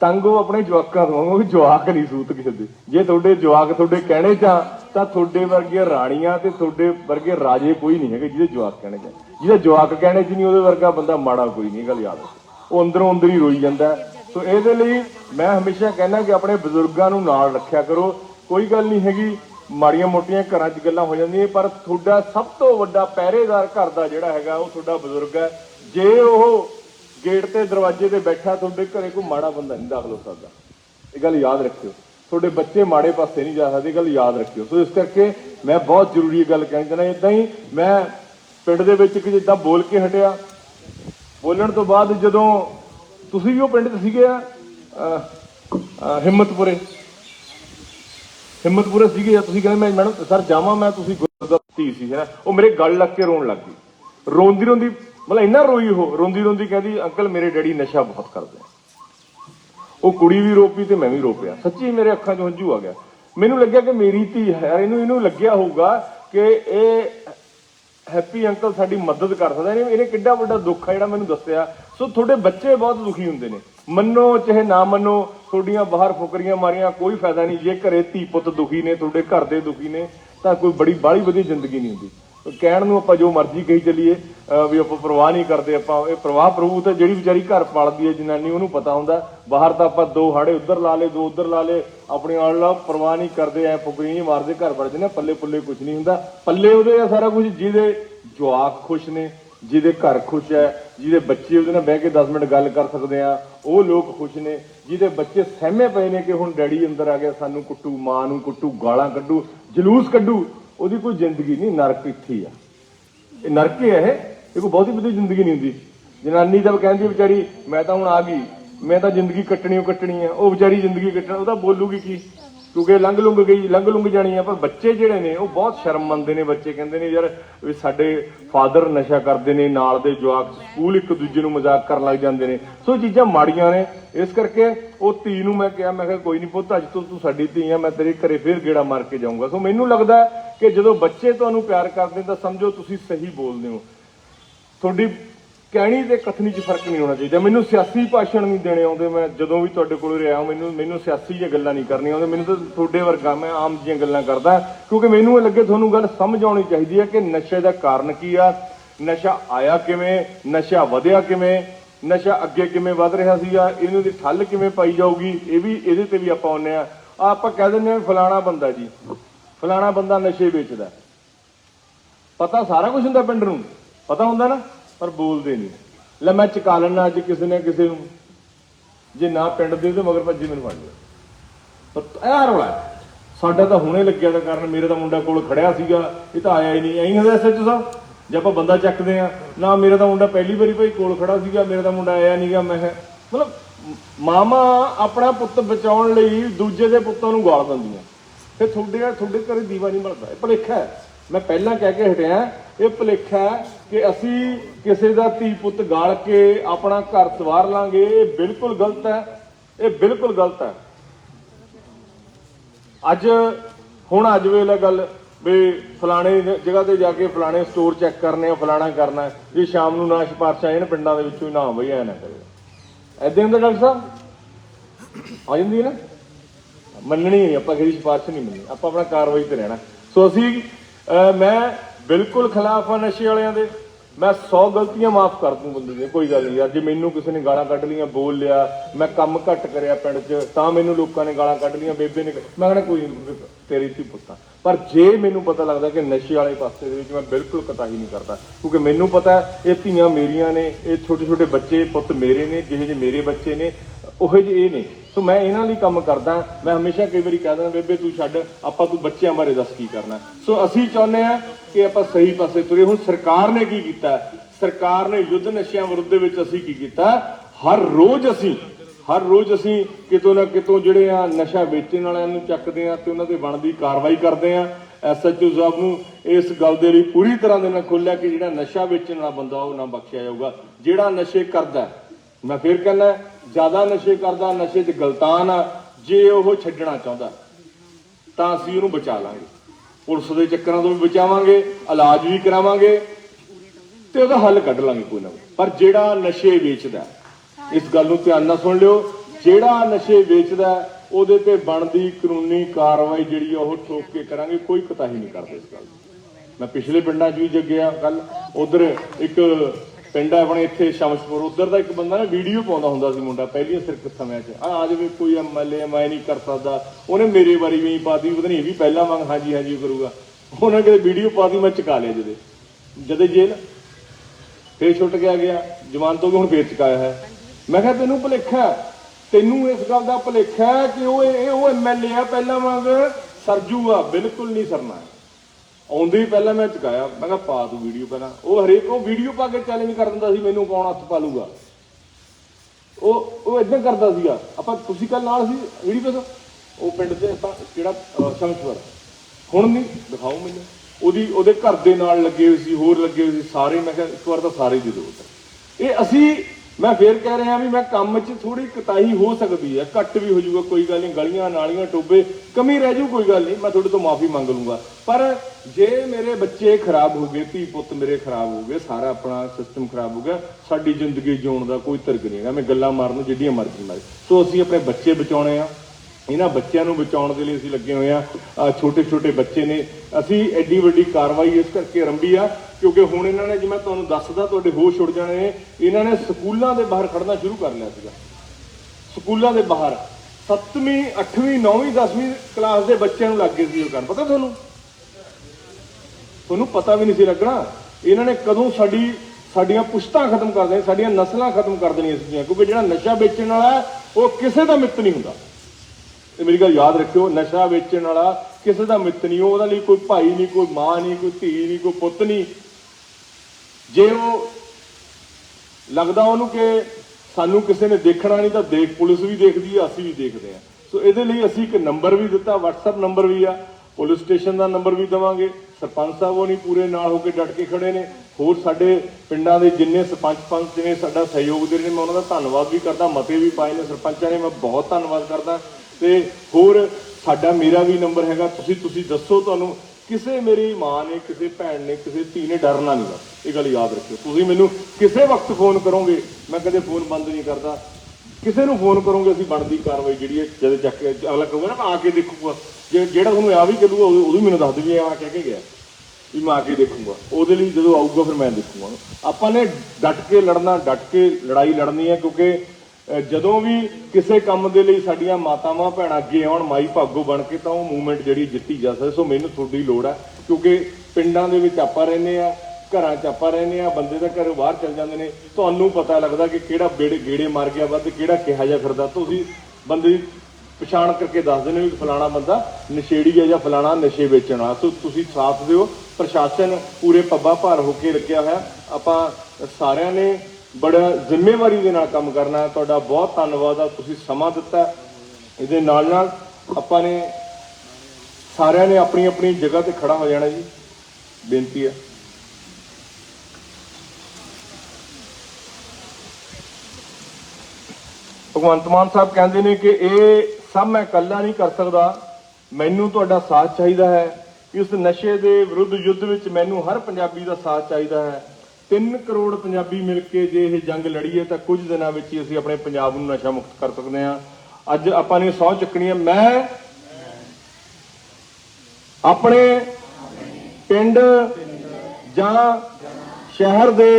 ਤੰਗ ਉਹ ਆਪਣੇ ਜਵਾਕਾਂ ਤੋਂ ਉਹ ਜਵਾਕ ਨਹੀਂ ਸੂਤ ਕਿਸੇ ਦੇ। ਜੇ ਤੁਹਾਡੇ ਜਵਾਕ ਤੁਹਾਡੇ ਕਹਿਣੇ ਚਾ ਤਾਂ ਤੁਹਾਡੇ ਵਰਗੀਆਂ ਰਾਣੀਆਂ ਤੇ ਤੁਹਾਡੇ ਵਰਗੇ ਰਾਜੇ ਕੋਈ ਨਹੀਂ ਹੈਗੇ ਜਿਹਦੇ ਜਵਾਕ ਕਹਿਣੇ ਚਾ ਜਿਹਦਾ ਜਵਾਕ ਕਹਿਣੇ ਚ ਨਹੀਂ, ਉਹਦੇ ਵਰਗਾ ਬੰਦਾ ਮਾੜਾ ਕੋਈ ਨਹੀਂ, ਇਹ ਗੱਲ ਯਾਦ ਉਹ ਅੰਦਰੋਂ ਅੰਦਰ ਹੀ ਰੋਈ ਜਾਂਦਾ ਸੋ ਇਹਦੇ ਲਈ ਮੈਂ ਹਮੇਸ਼ਾ ਕਹਿੰਦਾ ਕਿ ਆਪਣੇ ਬਜ਼ੁਰਗਾਂ ਨੂੰ ਨਾਲ ਰੱਖਿਆ ਕਰੋ। ਕੋਈ ਗੱਲ ਨਹੀਂ ਹੈਗੀ, ਮਾੜੀਆਂ ਮੋਟੀਆਂ ਘਰਾਂ 'ਚ ਗੱਲਾਂ ਹੋ ਜਾਂਦੀਆਂ ਪਰ ਤੁਹਾਡਾ ਸਭ ਤੋਂ ਵੱਡਾ ਪਹਿਰੇਦਾਰ ਘਰ ਦਾ ਜਿਹੜਾ ਹੈਗਾ, ਉਹ ਤੁਹਾਡਾ ਬਜ਼ੁਰਗ ਹੈ। ਜੇ ਉਹ ਗੇਟ ਤੇ ਦਰਵਾਜ਼ੇ ਤੇ ਬੈਠਾ, ਤੁਹਾਡੇ ਘਰੇ ਕੋਈ ਮਾੜਾ ਬੰਦਾ ਨਹੀਂ ਦਾਖਲ ਹੋ ਸਕਦਾ। ਇਹ ਗੱਲ ਯਾਦ ਰੱਖਿਓ। ਤੁਹਾਡੇ ਬੱਚੇ ਮਾੜੇ ਪਾਸੇ ਨਹੀਂ ਜਾ ਸਕਦੇ, ਇਹ ਗੱਲ ਯਾਦ ਰੱਖਿਓ। ਸੋ ਇਸ ਕਰਕੇ ਮੈਂ ਬਹੁਤ ਜ਼ਰੂਰੀ ਗੱਲ ਕਹਿਣਾ ਚਾਹੁੰਦਾ ਇਦਾਂ ਹੀ ਮੈਂ ਪਿੰਡ ਦੇ ਵਿੱਚ ਕਿ ਜਿੱਦਾਂ ਬੋਲ ਕੇ ਹਟਿਆ। ਬੋਲਣ ਤੋਂ ਬਾਅਦ ਜਦੋਂ ਤੁਸੀਂ ਵੀ ਉਹ ਪਿੰਡ 'ਚ ਸੀਗੇ ਆ ਹਿੰਮਤਪੁਰੇ। ਹਿੰਮਤਪੁਰੇ ਸੀਗੇ ਆ, ਤੁਸੀਂ ਕਹਿੰਦੇ ਮੈਂ ਮੈਡਮ, ਸਰ, ਜਾਵਾਂ ਮੈਂ, ਤੁਸੀਂ ਗੁਰਦੁਆਰਾ ਸੀ, ਹੈ ਉਹ ਮੇਰੇ ਗੱਲ ਲੱਗ ਕੇ ਰੋਣ ਲੱਗ ਗਈ। ਰੋਂਦੀ ਰੋਂਦੀ, ਮਤਲਬ ਇੰਨਾ ਰੋਈ ਉਹ, ਰੋਂਦੀ ਰੋਂਦੀ ਕਹਿੰਦੀ, ਅੰਕਲ, ਮੇਰੇ ਡੈਡੀ ਨਸ਼ਾ ਬਹੁਤ ਕਰਦੇ ਆ। ਉਹ ਕੁੜੀ ਵੀ ਰੋਪੀ ਤੇ ਮੈਂ ਵੀ ਰੋਪਿਆ। ਸੱਚੀ ਮੇਰੇ ਅੱਖਾਂ 'ਚ ਹੰਝੂ ਆ ਗਿਆ। ਮੈਨੂੰ ਲੱਗਿਆ ਕਿ ਮੇਰੀ ਧੀ ਹੈ ਇਹਨੂੰ ਇਹਨੂੰ ਲੱਗਿਆ ਹੋਊਗਾ ਕਿ ਇਹ ਹੈਪੀ ਅੰਕਲ ਸਾਡੀ ਮਦਦ ਕਰ ਸਕਦਾ ਇਹਨੇ ਇਹਨੇ ਕਿੱਡਾ ਵੱਡਾ ਦੁੱਖ ਆ ਜਿਹੜਾ ਮੈਨੂੰ ਦੱਸਿਆ। ਸੋ ਤੁਹਾਡੇ ਬੱਚੇ ਬਹੁਤ ਦੁਖੀ ਹੁੰਦੇ ਨੇ। ਮੰਨੋ, ਚਾਹੇ ਨਾ ਮੰਨੋ, ਤੁਹਾਡੀਆਂ ਬਾਹਰ ਫੁਕਰੀਆਂ ਮਾਰੀਆਂ, ਕੋਈ ਫਾਇਦਾ ਨਹੀਂ। ਜੇ ਘਰੇ ਧੀ ਪੁੱਤ ਦੁਖੀ ਨੇ, ਤੁਹਾਡੇ ਘਰ ਦੇ ਦੁਖੀ ਨੇ, ਤਾਂ ਕੋਈ ਬੜੀ ਬਾਹਲੀ ਵਧੀਆ ਜ਼ਿੰਦਗੀ ਨਹੀਂ ਹੁੰਦੀ। ਕਹਿਣ ਨੂੰ ਆਪਾਂ ਜੋ ਮਰਜ਼ੀ ਕਹੀ ਚੱਲੀਏ ਵੀ ਆਪਾਂ ਪ੍ਰਵਾਹ ਨਹੀਂ ਕਰਦੇ, ਆਪਾਂ ਇਹ ਪ੍ਰਵਾਹ ਪ੍ਰਭੂ ਤੇ ਜਿਹੜੀ ਵਿਚਾਰੀ ਘਰ ਪਾਲਦੀ ਹੈ ਜਨਾਨੀ, ਉਹਨੂੰ ਪਤਾ ਹੁੰਦਾ। ਬਾਹਰ ਤਾਂ ਆਪਾਂ ਦੋ ਹਾੜੇ ਉੱਧਰ ਲਾ ਲੇ ਦੋ ਉੱਧਰ ਲਾ ਲੇ ਆਪਣੀ ਆਲਾ ਪ੍ਰਵਾਹ ਨਹੀਂ ਕਰਦੇ, ਐ ਫੁਕਰੀ ਨਹੀਂ ਮਾਰਦੇ, ਘਰ ਵੜ ਜਾਂਦੇ ਪੱਲੇ ਪੁੱਲੇ ਕੁਝ ਨਹੀਂ ਹੁੰਦਾ। ਪੱਲੇ ਉਹਦੇ ਆ ਸਾਰਾ ਕੁਝ ਜਿਹਦੇ ਜਵਾਕ ਖੁਸ਼ ਨੇ, ਜਿਹਦੇ ਘਰ ਖੁਸ਼ ਹੈ, ਜਿਹਦੇ ਬੱਚੇ ਉਹਦੇ ਨਾਲ ਬਹਿ ਕੇ 10 ਮਿੰਟ ਗੱਲ ਕਰ ਸਕਦੇ ਆ, ਉਹ ਲੋਕ ਖੁਸ਼ ਨੇ, ਜਿਹਦੇ ਬੱਚੇ ਸਹਿਮੇ ਪਏ ਨੇ ਕਿ ਹੁਣ ਡੈਡੀ ਅੰਦਰ ਆ ਗਿਆ, ਸਾਨੂੰ ਕੁੱਟੂ, ਮਾਂ ਨੂੰ ਕੁੱਟੂ, ਗਾਲਾਂ ਕੱਢੂ, ਜਲੂਸ ਕੱਢੂ। ਉਹਦੀ ਕੋਈ ਜ਼ਿੰਦਗੀ ਨਹੀਂ, ਨਰਕ ਇੱਥੇ ਹੀ ਆ। ਇਹ ਨਰਕ ਹੀ ਹੈ ਇਹ। ਕੋਈ ਬਹੁਤੀ ਵਧੀਆ ਜ਼ਿੰਦਗੀ ਨਹੀਂ ਹੁੰਦੀ। ਜਨਾਨੀ ਤਾਂ ਕਹਿੰਦੀ ਵਿਚਾਰੀ, ਮੈਂ ਤਾਂ ਹੁਣ ਆ ਗਈ। ਮੈਂ ਤਾਂ ਜ਼ਿੰਦਗੀ ਕੱਟਣੀ ਓ ਕੱਟਣੀ ਆ। ਉਹ ਵਿਚਾਰੀ ਜ਼ਿੰਦਗੀ ਕੱਟਣ, ਉਹ ਤਾਂ ਬੋਲੂਗੀ ਕੀ? ਕਿਉਂਕਿ ਲੰਘ ਲੁੰਘ ਗਈ ਲੰਘ ਲੁੰਘ ਜਾਣੀ ਆ। ਪਰ ਬੱਚੇ ਜਿਹੜੇ ਨੇ, ਉਹ ਬਹੁਤ ਸ਼ਰਮ ਮੰਨਦੇ ਨੇ ਬੱਚੇ। ਕਹਿੰਦੇ ਨੇ, ਯਾਰ, ਵੀ ਸਾਡੇ ਫਾਦਰ ਨਸ਼ਾ ਕਰਦੇ ਨੇ, ਨਾਲ ਦੇ ਜਵਾਕ ਸਕੂਲ ਇੱਕ ਦੂਜੇ ਨੂੰ ਮਜ਼ਾਕ ਕਰਨ ਲੱਗ ਜਾਂਦੇ ਨੇ। ਸੋ ਇਹ ਚੀਜ਼ਾਂ ਮਾੜੀਆਂ ਨੇ। ਇਸ ਕਰਕੇ ਉਹ ਧੀ ਨੂੰ ਮੈਂ ਕਿਹਾ ਮੈਂ ਕਿਹਾ, ਕੋਈ ਨਹੀਂ ਪੁੱਤ, ਅੱਜ ਤੋਂ ਤੂੰ ਸਾਡੀ ਧੀ ਆ, ਮੈਂ ਤੇਰੇ ਘਰੇ ਫੇਰ ਗੇੜਾ ਮਾਰ ਕੇ ਜਾਊਂਗਾ। ਸੋ ਮੈਨੂੰ ਲੱਗਦਾ ਕਿ ਜਦੋਂ ਬੱਚੇ ਤੁਹਾਨੂੰ ਪਿਆਰ ਕਰਦੇ ਤਾਂ ਸਮਝੋ ਤੁਸੀਂ ਸਹੀ ਬੋਲਦੇ ਹੋ। ਤੁਹਾਡੀ ਕਹਿਣੀ ਤੇ ਕਥਨੀ 'ਚ ਫ਼ਰਕ ਨਹੀਂ ਹੋਣਾ ਚਾਹੀਦਾ। ਮੈਨੂੰ ਸਿਆਸੀ ਭਾਸ਼ਣ ਨਹੀਂ ਦੇਣੇ ਆਉਂਦੇ। ਮੈਂ ਜਦੋਂ ਵੀ ਤੁਹਾਡੇ ਕੋਲ ਰਿਹਾ, ਮੈਨੂੰ ਮੈਨੂੰ ਸਿਆਸੀ ਜਿਹੀਆਂ ਗੱਲਾਂ ਨਹੀਂ ਕਰਨੀਆਂ ਆਉਂਦੇ ਮੈਨੂੰ ਤਾਂ ਤੁਹਾਡੇ ਵਰਗਾ ਮੈਂ ਆਮ ਜਿਹੀਆਂ ਗੱਲਾਂ ਕਰਦਾ, ਕਿਉਂਕਿ ਮੈਨੂੰ ਇਹ ਲੱਗੇ ਤੁਹਾਨੂੰ ਗੱਲ ਸਮਝ ਆਉਣੀ ਚਾਹੀਦੀ ਹੈ ਕਿ ਨਸ਼ੇ ਦਾ ਕਾਰਨ ਕੀ ਆ? ਨਸ਼ਾ ਆਇਆ ਕਿਵੇਂ? ਨਸ਼ਾ ਵਧਿਆ ਕਿਵੇਂ? ਨਸ਼ਾ ਅੱਗੇ ਕਿਵੇਂ ਵਧ ਰਿਹਾ ਸੀਗਾ ਇਹਨੂੰ ਦੀ ਠੱਲ ਕਿਵੇਂ ਪਾਈ ਜਾਊਗੀ? ਇਹ ਵੀ ਇਹਦੇ ਤੇ ਵੀ ਆਪਾਂ ਆਉਂਦੇ ਆ ਆਪਾਂ ਕਹਿ ਦਿੰਦੇ ਆ ਫਲਾਣਾ ਬੰਦਾ ਜੀ। ਫਲਾਣਾ ਬੰਦਾ ਨਸ਼ੇ ਵੇਚਦਾ ਪਤਾ ਸਾਰਾ ਕੁਝ ਹੁੰਦਾ ਪਿੰਡ ਨੂੰ। ਪਤਾ ਹੁੰਦਾ ਨਾ, ਪਰ ਬੋਲਦੇ ਨਹੀਂ। ਲੈ ਮੈਂ ਚਕਾ ਲੈਣਾ ਅੱਜ ਕਿਸੇ ਨੇ ਕਿਸੇ ਨੂੰ। ਜੇ ਨਾ ਪਿੰਡ ਦੇ ਤੇ ਮਗਰ ਭੱਜੀ ਮੈਨੂੰ ਫੜ ਲਿਆ। ਪਰ ਇਹ ਰੌਲਾ ਸਾਡਾ ਤਾਂ ਹੁਣੇ ਲੱਗਿਆ ਦਾ ਕਾਰਨ ਮੇਰੇ ਦਾ ਮੁੰਡਾ ਕੋਲ ਖੜਿਆ ਸੀਗਾ। ਇਹ ਤਾਂ ਆਇਆ ਹੀ ਨਹੀਂ। ਐਂ ਹੁੰਦਾ ਐਸਐਚ ਸਾਹਿਬ। ਜੇ ਆਪਾਂ ਬੰਦਾ ਚੱਕਦੇ ਆ ਨਾ ਮੇਰਾ ਤਾਂ ਮੁੰਡਾ ਪਹਿਲੀ ਵਾਰੀ ਭਾਈ ਕੋਲ ਖੜਾ ਸੀਗਾ, ਮੇਰਾ ਤਾਂ ਮੁੰਡਾ ਆਇਆ ਨਹੀਂਗਾ ਮੈਂ ਮਤਲਬ ਮਾਮਾ ਆਪਣਾ ਪੁੱਤ ਬਚਾਉਣ ਲਈ ਦੂਜੇ ਦੇ ਪੁੱਤਾਂ ਨੂੰ ਗਾਲ ਦਿੰਦੀਆਂ ਤੇ ਤੁਹਾਡੇ ਤੁਹਾਡੇ ਘਰੇ ਦੀਵਾ ਨਹੀਂ ਮਿਲਦਾ। ਇਹ ਭੁਲੇਖਾ ਹੈ। ਮੈਂ ਪਹਿਲਾਂ ਕਹਿ ਕੇ ਹਟਿਆ, ਇਹ ਭੁਲੇਖਾ ਹੈ ਕਿ ਅਸੀਂ ਕਿਸੇ ਦਾ ਧੀ ਪੁੱਤ ਗਾਲ ਕੇ ਆਪਣਾ ਘਰ ਸਵਾਰ ਲਾਂਗੇ। ਇਹ ਬਿਲਕੁਲ ਗਲਤ ਹੈ। ਇਹ ਬਿਲਕੁਲ ਗਲਤ ਹੈ। ਅੱਜ, ਹੁਣ ਅੱਜ ਵੇਲੇ ਗੱਲ ਵੀ ਫਲਾਣੇ ਜਗ੍ਹਾ ਤੇ ਜਾ ਕੇ ਫਲਾਣੇ ਸਟੋਰ ਚੈੱਕ ਕਰਨੇ ਆ, ਫਲਾਣਾ ਕਰਨਾ ਹੈ। ਜੇ ਸ਼ਾਮ ਨੂੰ ਨਾ ਸਿਫਾਰਸ਼ ਆਏ ਨਾ ਪਿੰਡਾਂ ਦੇ ਵਿੱਚੋਂ ਨਾ ਬਈ ਐ ਨਾ ਕਰੇ। ਐਦਾਂ ਹੁੰਦਾ ਡਾਕਟਰ ਸਾਹਿਬ? ਆ ਜਾਂਦੀ ਹੈ ਨਾ? ਮੰਨਣੀ ਨਹੀਂ ਆਪਾਂ ਕਿਹਦੀ ਸਿਫਾਰਿਸ਼ ਨਹੀਂ ਮੰਨਣੀ ਆਪਾਂ ਆਪਣਾ ਕਾਰਵਾਈ ਤੇ ਰਹਿਣਾ। ਸੋ ਅਸੀਂ ਮੈਂ ਬਿਲਕੁਲ ਖਿਲਾਫ ਆ ਨਸ਼ੇ ਵਾਲਿਆਂ ਦੇ। ਮੈਂ 100 ਗਲਤੀਆਂ ਮਾਫ ਕਰ ਦੂੰ ਬੰਦੇ ਦੀਆਂ ਕੋਈ ਗੱਲ ਨਹੀਂ। ਯਾਰ ਜੇ ਮੈਨੂੰ ਕਿਸੇ ਨੇ ਗਾਲਾਂ ਕੱਢ ਲੀਆਂ ਬੋਲ ਲਿਆ ਮੈਂ ਕੰਮ ਘੱਟ ਕਰਿਆ ਪਿੰਡ 'ਚ ਤਾਂ ਮੈਨੂੰ ਲੋਕਾਂ ਨੇ ਗਾਲਾਂ ਕੱਢ ਲੀਆਂ ਬੇਬੇ ਨੇ ਮੈਂ ਕਹਿੰਦਾ ਕੋਈ ਨੀ, ਤੇਰੀ ਸੀ ਪੁੱਤਾਂ ਪਰ ਜੇ ਮੈਨੂੰ ਪਤਾ ਲੱਗਦਾ ਕਿ ਨਸ਼ੇ ਵਾਲੇ ਪਾਸੇ ਦੇ ਵਿੱਚ ਮੈਂ ਬਿਲਕੁਲ ਕਤਾਹੀ ਨਹੀਂ ਕਰਦਾ ਕਿਉਂਕਿ ਮੈਨੂੰ ਪਤਾ ਇਹ ਧੀਆਂ ਮੇਰੀਆਂ ਨੇ ਇਹ ਛੋਟੇ ਛੋਟੇ ਬੱਚੇ ਪੁੱਤ ਮੇਰੇ ਨੇ ਜਿਹੇ ਜਿਹੇ ਮੇਰੇ ਬੱਚੇ ਨੇ ਉਹੇ ਜਿਹੇ ਇਹ ਨੇ। ਸੋ ਮੈਂ ਇਹਨਾਂ ਲਈ ਕੰਮ ਕਰਦਾ, ਮੈਂ ਹਮੇਸ਼ਾ ਕਈ ਵਾਰੀ ਕਹਿ ਦਿੰਦਾ, ਬੇਬੇ ਤੂੰ ਛੱਡ, ਆਪਾਂ ਤੂੰ ਬੱਚਿਆਂ ਬਾਰੇ ਦੱਸ ਕੀ ਕਰਨਾ। ਸੋ ਅਸੀਂ ਚਾਹੁੰਦੇ ਆ ਕਿ ਆਪਾਂ ਸਹੀ ਪਾਸੇ ਤੁਰੇ। ਹੁਣ ਸਰਕਾਰ ਨੇ ਕੀ ਕੀਤਾ? ਸਰਕਾਰ ਨੇ ਯੁੱਧ ਨਸ਼ਿਆਂ ਵਿਰੁੱਧ ਦੇ ਵਿੱਚ ਅਸੀਂ ਕੀ ਕੀਤਾ? ਹਰ ਰੋਜ਼ ਅਸੀਂ, ਹਰ ਰੋਜ਼ ਅਸੀਂ ਕਿਤੋਂ ਨਾ ਕਿਤੋਂ ਜਿਹੜੇ ਆ ਨਸ਼ਾ ਵੇਚਣ ਵਾਲਿਆਂ ਨੂੰ ਚੱਕਦੇ ਆ ਤੇ ਉਹਨਾਂ ਦੇ ਬਣਦੀ ਕਾਰਵਾਈ ਕਰਦੇ ਆ ਐਸਐਚਓ ਸਾਹਿਬ ਨੂੰ ਇਸ ਗੱਲ ਦੇ ਲਈ ਪੂਰੀ ਤਰ੍ਹਾਂ ਦੇ ਨਾਲ ਖੋਲਿਆ ਕਿ ਜਿਹੜਾ ਨਸ਼ਾ ਵੇਚਣ ਵਾਲਾ ਬੰਦਾ ਉਹ ਨਾ ਬਖਸ਼ਿਆ ਜਾਊਗਾ। ਜਿਹੜਾ ਨਸ਼ੇ ਕਰਦਾ ਮੈਂ ਫਿਰ ਕਹਿੰਦਾ, ਜ਼ਿਆਦਾ ਨਸ਼ੇ ਕਰਦਾ, ਨਸ਼ੇ 'ਚ ਗਲਤਾਨ ਆ, ਜੇ ਉਹ ਛੱਡਣਾ ਚਾਹੁੰਦਾ, ਤਾਂ ਅਸੀਂ ਉਹਨੂੰ ਬਚਾ ਲਾਂਗੇ ਪੁਲਿਸ ਦੇ ਚੱਕਰਾਂ ਤੋਂ ਵੀ ਬਚਾਵਾਂਗੇ, ਇਲਾਜ ਵੀ ਕਰਾਵਾਂਗੇ, ਤੇ ਉਹਦਾ ਹੱਲ ਕੱਢ ਲਾਂਗੇ ਕੋਈ ਨਾ ਕੋਈ। ਪਰ ਜਿਹੜਾ ਨਸ਼ੇ ਵੇਚਦਾ, ਇਸ ਗੱਲ ਨੂੰ ਧਿਆਨ ਨਾਲ ਸੁਣ ਲਿਓ, ਜਿਹੜਾ ਨਸ਼ੇ ਵੇਚਦਾ, ਉਹਦੇ ਤੇ ਬਣਦੀ ਕਾਨੂੰਨੀ ਕਾਰਵਾਈ ਜਿਹੜੀ ਆ, ਉਹ ਠੋਕ ਕੇ ਕਰਾਂਗੇ, ਕੋਈ ਕਤਾਹੀ ਨਹੀਂ ਕਰਦੇ ਇਸ ਗੱਲ ਮੈਂ ਪਿਛਲੇ ਪਿੰਡਾਂ 'ਚ ਵੀ ਜੱਗਿਆ ਕੱਲ ਉਧਰ ਇੱਕ ਪਿੰਡ ਹੈ ਆਪਣੇ ਇੱਥੇ ਸ਼ਮਸ਼ਪੁਰ, ਉਧਰ ਦਾ ਇੱਕ ਬੰਦਾ ਨਾ ਵੀਡੀਓ ਪਾਉਂਦਾ ਹੁੰਦਾ ਸੀ ਮੁੰਡਾ, ਪਹਿਲੀਆਂ ਸਿਰਕ ਸਮਿਆਂ 'ਚ ਆ ਆ ਜਾਵੇ ਕੋਈ ਐਮਐਲਏ ਮੈਂ ਨਹੀਂ ਕਰ ਸਕਦਾ। ਉਹਨੇ ਮੇਰੇ ਬਾਰੇ ਵੀ ਪਾਤੀ, ਪਤਾ ਨਹੀਂ ਇਹ ਵੀ ਪਹਿਲਾਂ ਮੰਗ ਹਾਂਜੀ ਹਾਂਜੀ ਕਰੂਗਾ। ਉਹਨਾਂ ਕਿਤੇ ਵੀਡੀਓ ਪਾਤੀ, ਮੈਂ ਚਕਾ ਲਿਆ ਜਦੇ। ਜਦੇ ਜੇਲ ਫੇਰ ਛੁੱਟ ਗਿਆ ਗਿਆ। ਜਵਾਨ ਤੋਂ ਵੀ ਹੁਣ ਫੇਰ ਚੁਕਾਇਆ ਹੈ। ਮੈਂ ਕਿਹਾ, ਤੈਨੂੰ ਭੁਲੇਖਾ ਤੈਨੂੰ ਇਸ ਗੱਲ ਦਾ ਭੁਲੇਖਾ ਹੈ ਕਿ ਉਹ ਇਹ ਉਹ ਐਮਐਲਏ ਆ ਪਹਿਲਾਂ ਵਾਂਗ ਸਰਜੂ ਆ? ਬਿਲਕੁਲ ਨਹੀਂ ਸਰਨਾ ਆਉਂਦੇ ਹੀ ਪਹਿਲਾਂ ਮੈਂ ਚੁਕਾਇਆ। ਮੈਂ ਕਿਹਾ ਪਾ ਤੂੰ ਵੀਡੀਓ ਪਹਿਲਾਂ। ਉਹ ਹਰੇਕ ਉਹ ਵੀਡੀਓ ਪਾ ਕੇ ਚੈਲੰਜ ਕਰ ਦਿੰਦਾ ਸੀ ਮੈਨੂੰ ਕੌਣ ਹੱਥ ਪਾ ਲੂਗਾ। ਉਹ ਉਹ ਇਦਾਂ ਕਰਦਾ ਸੀਗਾ। ਆਪਾਂ ਤੁਸੀਂ ਕੱਲ ਨਾਲ ਸੀ ਵੀਡੀਓ ਤੇ ਉਹ ਪਿੰਡ ਤੇ ਆਪਾਂ ਕਿਹੜਾ ਅਹ, ਸ਼ਮਸ਼ਵਰ ਹੁਣ ਨਹੀਂ ਦਿਖਾਓ ਮੈਨੂੰ। ਉਹਦੀ ਉਹਦੇ ਘਰ ਦੇ ਨਾਲ ਲੱਗੇ ਹੋਏ ਸੀ ਹੋਰ ਲੱਗੇ ਹੋਏ ਸੀ। ਸਾਰੇ ਮੈਂ ਕਿਹਾ ਇੱਕ ਵਾਰ ਤਾਂ ਸਾਰੇ ਦੇ ਦਿਓ। ਇਹ ਅਸੀਂ ਮੈਂ ਫੇਰ ਕਹਿ ਰਿਹਾ ਵੀ ਮੈਂ ਕੰਮ 'ਚ ਥੋੜੀ ਕਤਾਈ ਹੋ ਸਕਦੀ ਹੈ, ਘੱਟ ਵੀ ਹੋ ਜਾਊਗਾ, ਕੋਈ ਗੱਲ ਨਹੀਂ, ਗਲੀਆਂ ਨਾਲੀਆਂ ਟੋਬੇ ਕਮੀ ਰਹਿ ਜੂ ਕੋਈ ਗੱਲ ਨਹੀਂ, ਮੈਂ ਤੁਹਾਡੇ ਤੋਂ ਮਾਫੀ ਮੰਗ ਲੂੰਗਾ ਪਰ ਜੇ ਮੇਰੇ ਬੱਚੇ ਖਰਾਬ ਹੋ ਗਏ, ਧੀ ਪੁੱਤ ਮੇਰੇ ਖਰਾਬ ਹੋ ਗਏ, ਸਾਰਾ ਆਪਣਾ ਸਿਸਟਮ ਖਰਾਬ ਹੋ ਗਿਆ, ਸਾਡੀ ਜ਼ਿੰਦਗੀ ਜਿਉਣ ਦਾ ਕੋਈ ਤਰਕ ਨਹੀਂ ਹੈਗਾ, ਮੈਂ ਗੱਲਾਂ ਮਾਰਨ ਨੂੰ ਜਿੱਡੀਆਂ ਮਰਜ਼ੀ ਮਾਰੇ। ਸੋ ਅਸੀਂ ਆਪਣੇ ਬੱਚੇ ਬਚਾਉਣੇ ਆ। ਇਹਨਾਂ ਬੱਚਿਆਂ ਨੂੰ ਬਚਾਉਣ ਦੇ ਲਈ ਅਸੀਂ ਲੱਗੇ ਹੋਏ ਆ। ਛੋਟੇ ਛੋਟੇ ਬੱਚੇ ਨੇ, ਅਸੀਂ ਐਡੀ ਵੱਡੀ ਕਾਰਵਾਈ ਇਸ ਕਰਕੇ ਆਰੰਭੀ ਆ ਕਿਉਂਕਿ ਹੁਣ ਇਹਨਾਂ ਨੇ ਜਿਵੇਂ ਤੁਹਾਨੂੰ ਦੱਸਦਾ, ਤੁਹਾਡੇ ਹੋਸ਼ ਉੱਡ ਜਾਣੇ ਨੇ, ਇਹਨਾਂ ਨੇ ਸਕੂਲਾਂ ਦੇ ਬਾਹਰ ਖੜਨਾ ਸ਼ੁਰੂ ਕਰ ਲਿਆ ਸੀਗਾ। ਸਕੂਲਾਂ ਦੇ ਬਾਹਰ। 7ਵੀਂ 8ਵੀਂ 9ਵੀਂ 10ਵੀਂ ਕਲਾਸ ਦੇ ਬੱਚਿਆਂ ਨੂੰ ਲੱਗ ਗਏ ਸੀ ਉਹ ਕਰਨ ਪਤਾ ਤੁਹਾਨੂੰ? ਤੁਹਾਨੂੰ ਪਤਾ ਵੀ ਨਹੀਂ ਸੀ ਲੱਗਣਾ। ਇਹਨਾਂ ਨੇ ਕਦੋਂ ਸਾਡੀ, ਸਾਡੀਆਂ ਪੁਸ਼ਤਾਂ ਖਤਮ ਕਰ ਦੇਣੀਆਂ, ਸਾਡੀਆਂ ਨਸਲਾਂ ਖਤਮ ਕਰ ਦੇਣੀਆਂ ਸੀਗੀਆਂ। ਕਿਉਂਕਿ ਜਿਹੜਾ ਨਸ਼ਾ ਵੇਚਣ ਵਾਲਾ ਉਹ ਕਿਸੇ ਦਾ ਮਿੱਤ ਨਹੀਂ ਹੁੰਦਾ। ਇਹ ਮੇਰੀ ਗੱਲ ਯਾਦ ਰੱਖਿਓ, ਨਸ਼ਾ ਵੇਚਣ ਵਾਲਾ ਕਿਸੇ ਦਾ ਮਿੱਤ ਨਹੀਂ, ਉਹਦਾ ਲਈ ਕੋਈ ਭਾਈ ਨਹੀਂ, ਕੋਈ ਮਾਂ ਨਹੀਂ, ਕੋਈ ਧੀ ਨਹੀਂ, ਕੋਈ ਪੁੱਤ ਨਹੀਂ। ਜੇ ਉਹ ਲੱਗਦਾ ਉਹਨੂੰ ਕਿ ਸਾਨੂੰ ਕਿਸੇ ਨੇ ਦੇਖਣਾ ਨਹੀਂ ਤਾਂ ਦੇਖ, ਪੁਲਿਸ ਵੀ ਦੇਖਦੀ ਆ, ਅਸੀਂ ਵੀ ਦੇਖਦੇ ਆ। ਸੋ ਇਹਦੇ ਲਈ ਅਸੀਂ ਇੱਕ ਨੰਬਰ ਵੀ ਦਿੱਤਾ, WhatsApp ਨੰਬਰ ਵੀ ਆ, ਪੁਲਿਸ ਸਟੇਸ਼ਨ ਦਾ ਨੰਬਰ ਵੀ ਦਵਾਂਗੇ। ਸਰਪੰਚ ਸਾਹਿਬ ਉਹ ਨਹੀਂ ਪੂਰੇ ਨਾਲ ਹੋ ਕੇ ਡਟ ਕੇ ਖੜੇ ਨੇ। ਹੋਰ ਸਾਡੇ ਪਿੰਡਾਂ ਦੇ ਜਿੰਨੇ ਸਰਪੰਚ ਪੰਚ ਨੇ, ਸਾਡਾ ਸਹਿਯੋਗ ਦੇ ਰਹੇ ਨੇ, ਮੈਂ ਉਹਨਾਂ ਦਾ ਧੰਨਵਾਦ ਵੀ ਕਰਦਾ, ਮਤੇ ਵੀ ਪਾਏ ਨੇ ਸਰਪੰਚਾਂ ਨੇ, ਮੈਂ ਬਹੁਤ ਧੰਨਵਾਦ ਕਰਦਾ। ਤੇ ਹੋਰ ਸਾਡਾ ਮੇਰਾ ਵੀ ਨੰਬਰ ਹੈਗਾ, ਤੁਸੀਂ ਤੁਸੀਂ ਦੱਸੋ ਤੁਹਾਨੂੰ ਕਿਸੇ ਮੇਰੀ ਮਾਂ ਨੇ, ਕਿਸੇ ਭੈਣ ਨੇ, ਕਿਸੇ ਧੀ ਨੇ ਡਰਨਾ ਨਹੀਂ ਬਸ ਇਹ ਗੱਲ ਯਾਦ ਰੱਖਿਓ। ਤੁਸੀਂ ਮੈਨੂੰ ਕਿਸੇ ਵਕਤ ਫੋਨ ਕਰੋਗੇ, ਮੈਂ ਕਦੇ ਫੋਨ ਬੰਦ ਨਹੀਂ ਕਰਦਾ। ਕਿਸੇ ਨੂੰ ਫੋਨ ਕਰੋਗੇ, ਅਸੀਂ ਬਣਦੀ ਕਾਰਵਾਈ ਜਿਹੜੀ ਹੈ, ਜਦ ਚੱਕ ਕੇ ਅਗਲਾ ਕਹੂਗਾ ਨਾ, ਮੈਂ ਆ ਕੇ ਦੇਖੂਗਾ। ਜੇ ਜਿਹੜਾ ਤੁਹਾਨੂੰ ਆ ਵੀ ਕਰੂਗਾ ਉਦੋਂ ਉਦੋਂ ਮੈਨੂੰ ਦੱਸ ਦੇ ਵੀ ਆ ਕਹਿ ਕੇ ਗਿਆ। ਵੀ ਮੈਂ ਆ ਕੇ ਦੇਖੂਗਾ। ਉਹਦੇ ਲਈ ਜਦੋਂ ਆਊਗਾ, ਫਿਰ ਮੈਂ ਦੇਖੂਗਾ। ਉਹਨੂੰ। ਆਪਾਂ ਨੇ ਡਟ ਕੇ ਲੜਨਾ, ਡਟ ਕੇ ਲੜਾਈ ਲੜਨੀ ਹੈ, ਕਿਉਂਕਿ ਜਦੋਂ ਵੀ ਕਿਸੇ ਕੰਮ ਦੇ ਲਈ ਸਾਡੀਆਂ ਮਾਤਾਵਾਂ, ਭੈਣਾਂ ਅੱਗੇ ਆਉਣ, ਮਾਈ ਭਾਗੋ ਬਣ ਕੇ, ਤਾਂ ਉਹ ਮੂਵਮੈਂਟ ਜਿਹੜੀ ਜਿੱਤੀ ਜਾ ਸਕਦੀ। ਸੋ ਮੈਨੂੰ ਤੁਹਾਡੀ ਲੋੜ ਹੈ ਕਿਉਂਕਿ ਪਿੰਡਾਂ ਦੇ ਵਿੱਚ ਆਪਾਂ ਰਹਿੰਦੇ ਆ, ਘਰਾਂ 'ਚ ਆਪਾਂ ਰਹਿੰਦੇ ਆ, ਬੰਦੇ ਤਾਂ ਘਰੋਂ ਬਾਹਰ ਚਲ ਜਾਂਦੇ ਨੇ। ਤੁਹਾਨੂੰ ਪਤਾ ਲੱਗਦਾ ਕਿ ਕਿਹੜਾ ਬੇੜੇ ਗੇੜੇ ਮਾਰ ਗਿਆ ਵੱਧ, ਕਿਹੜਾ ਕਿਹਾ ਜਾ ਫਿਰਦਾ। ਤੁਸੀਂ ਬੰਦੇ ਦੀ ਪਛਾਣ ਕਰਕੇ ਦੱਸ ਦਿੰਦੇ ਵੀ ਫਲਾਣਾ ਬੰਦਾ ਨਸ਼ੇੜੀ ਹੈ ਜਾਂ ਫਲਾਣਾ ਨਸ਼ੇ ਵੇਚਣ ਵਾਲਾ। ਸੋ ਤੁਸੀਂ ਸਾਥ ਦਿਓ, ਪ੍ਰਸ਼ਾਸਨ ਪੂਰੇ ਪੱਬਾ ਭਾਰ ਹੋ ਕੇ ਲੱਗਿਆ ਹੋਇਆ। ਆਪਾਂ ਸਾਰਿਆਂ ਨੇ ਬੜਾ ਜ਼ਿੰਮੇਵਾਰੀ ਦੇ ਨਾਲ ਕੰਮ ਕਰਨਾ। ਤੁਹਾਡਾ ਬਹੁਤ ਧੰਨਵਾਦ ਆ, ਤੁਸੀਂ ਸਮਾਂ ਦਿੱਤਾ। ਇਹਦੇ ਨਾਲ ਨਾਲ ਆਪਾਂ ਨੇ ਸਾਰਿਆਂ ਨੇ ਆਪਣੀ ਆਪਣੀ ਜਗ੍ਹਾ ਤੇ ਖੜਾ ਹੋ ਜਾਣਾ ਜੀ। ਬੇਨਤੀ ਹੈ ਭਗਵੰਤ ਮਾਨ ਸਾਹਿਬ ਕਹਿੰਦੇ ਨੇ ਕਿ ਇਹ ਸਭ ਮੈਂ ਇਕੱਲਾ ਨਹੀਂ ਕਰ ਸਕਦਾ। ਮੈਨੂੰ ਤੁਹਾਡਾ ਸਾਥ ਚਾਹੀਦਾ ਹੈ। ਇਸ ਨਸ਼ੇ ਦੇ ਵਿਰੁੱਧ ਯੁੱਧ ਵਿੱਚ ਮੈਨੂੰ ਹਰ ਪੰਜਾਬੀ ਦਾ ਸਾਥ ਚਾਹੀਦਾ ਹੈ। 3 ਕਰੋੜ ਪੰਜਾਬੀ ਮਿਲ ਕੇ ਜੇ ਇਹ ਜੰਗ ਲੜੀਏ ਤਾਂ ਕੁਝ ਦਿਨਾਂ ਵਿੱਚ ਹੀ ਅਸੀਂ ਆਪਣੇ ਪੰਜਾਬ ਨੂੰ ਨਸ਼ਾ ਮੁਕਤ ਕਰ ਸਕਦੇ ਹਾਂ। ਅੱਜ ਆਪਾਂ ਨੇ ਸਹੁੰ ਚੱਕਣੀ ਹੈ। ਮੈਂ ਆਪਣੇ ਪਿੰਡ ਜਾਂ ਸ਼ਹਿਰ ਦੇ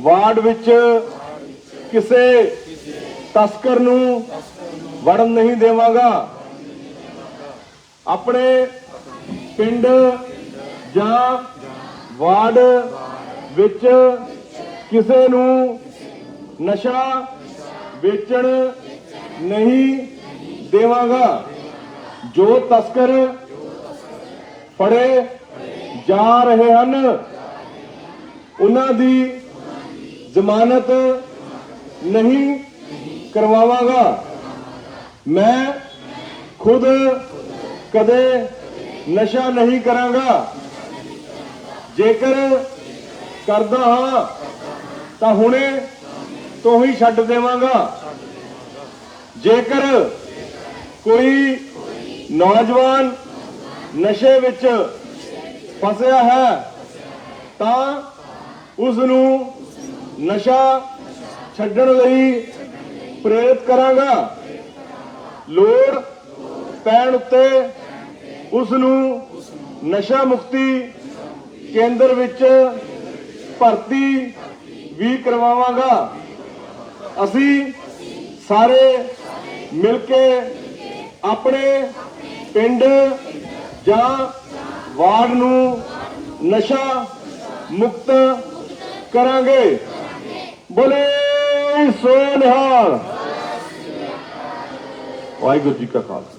ਵਾਰਡ ਵਿੱਚ ਕਿਸੇ ਤਸਕਰ ਨੂੰ ਵੜਨ ਨਹੀਂ ਦੇਵਾਂਗਾ। ਆਪਣੇ ਪਿੰਡ ਜਾਂ ਵਾਰਡ ਵਿੱਚ ਕਿਸੇ ਨੂੰ ਨਸ਼ਾ ਵੇਚਣ ਨਹੀਂ ਦੇਵਾਂਗਾ। ਜੋ ਤਸਕਰ ਫੜੇ ਜਾ ਰਹੇ ਹਨ, ਉਹਨਾਂ ਦੀ ਜ਼ਮਾਨਤ ਨਹੀਂ ਕਰਵਾਵਾਂਗਾ। ਮੈਂ ਖੁਦ ਕਦੇ ਨਸ਼ਾ ਨਹੀਂ ਕਰਾਂਗਾ। ਜੇਕਰ ਕਰਦਾ ਹਾਂ, ਤਾਂ ਹੁਣੇ ਤੋਂ ਹੀ ਛੱਡ ਦੇਵਾਂਗਾ। ਜੇਕਰ ਕੋਈ ਨੌਜਵਾਨ ਨਸ਼ੇ ਵਿੱਚ ਫਸਿਆ ਹੈ, ਤਾਂ ਉਸ ਨੂੰ ਨਸ਼ਾ ਛੱਡਣ ਲਈ ਪ੍ਰੇਰਿਤ ਕਰਾਂਗਾ। ਲੋੜ ਪੈਣ ਉੱਤੇ ਉਸ ਨੂੰ ਨਸ਼ਾ ਮੁਕਤੀ ਕੇਂਦਰ ਵਿੱਚ ਭਰਤੀ ਵੀ ਕਰਵਾਵਾਂਗਾ। ਅਸੀਂ ਸਾਰੇ ਮਿਲ ਕੇ ਆਪਣੇ ਪਿੰਡ ਜਾਂ ਵਾਰਡ ਨੂੰ ਨਸ਼ਾ ਮੁਕਤ ਕਰਾਂਗੇ। ਬੋਲੇ ਸੋ ਨਿਹਾਲ ਵਾਹਿਗੁਰੂ ਜੀ ਕਾ ਖਾਲਸਾ।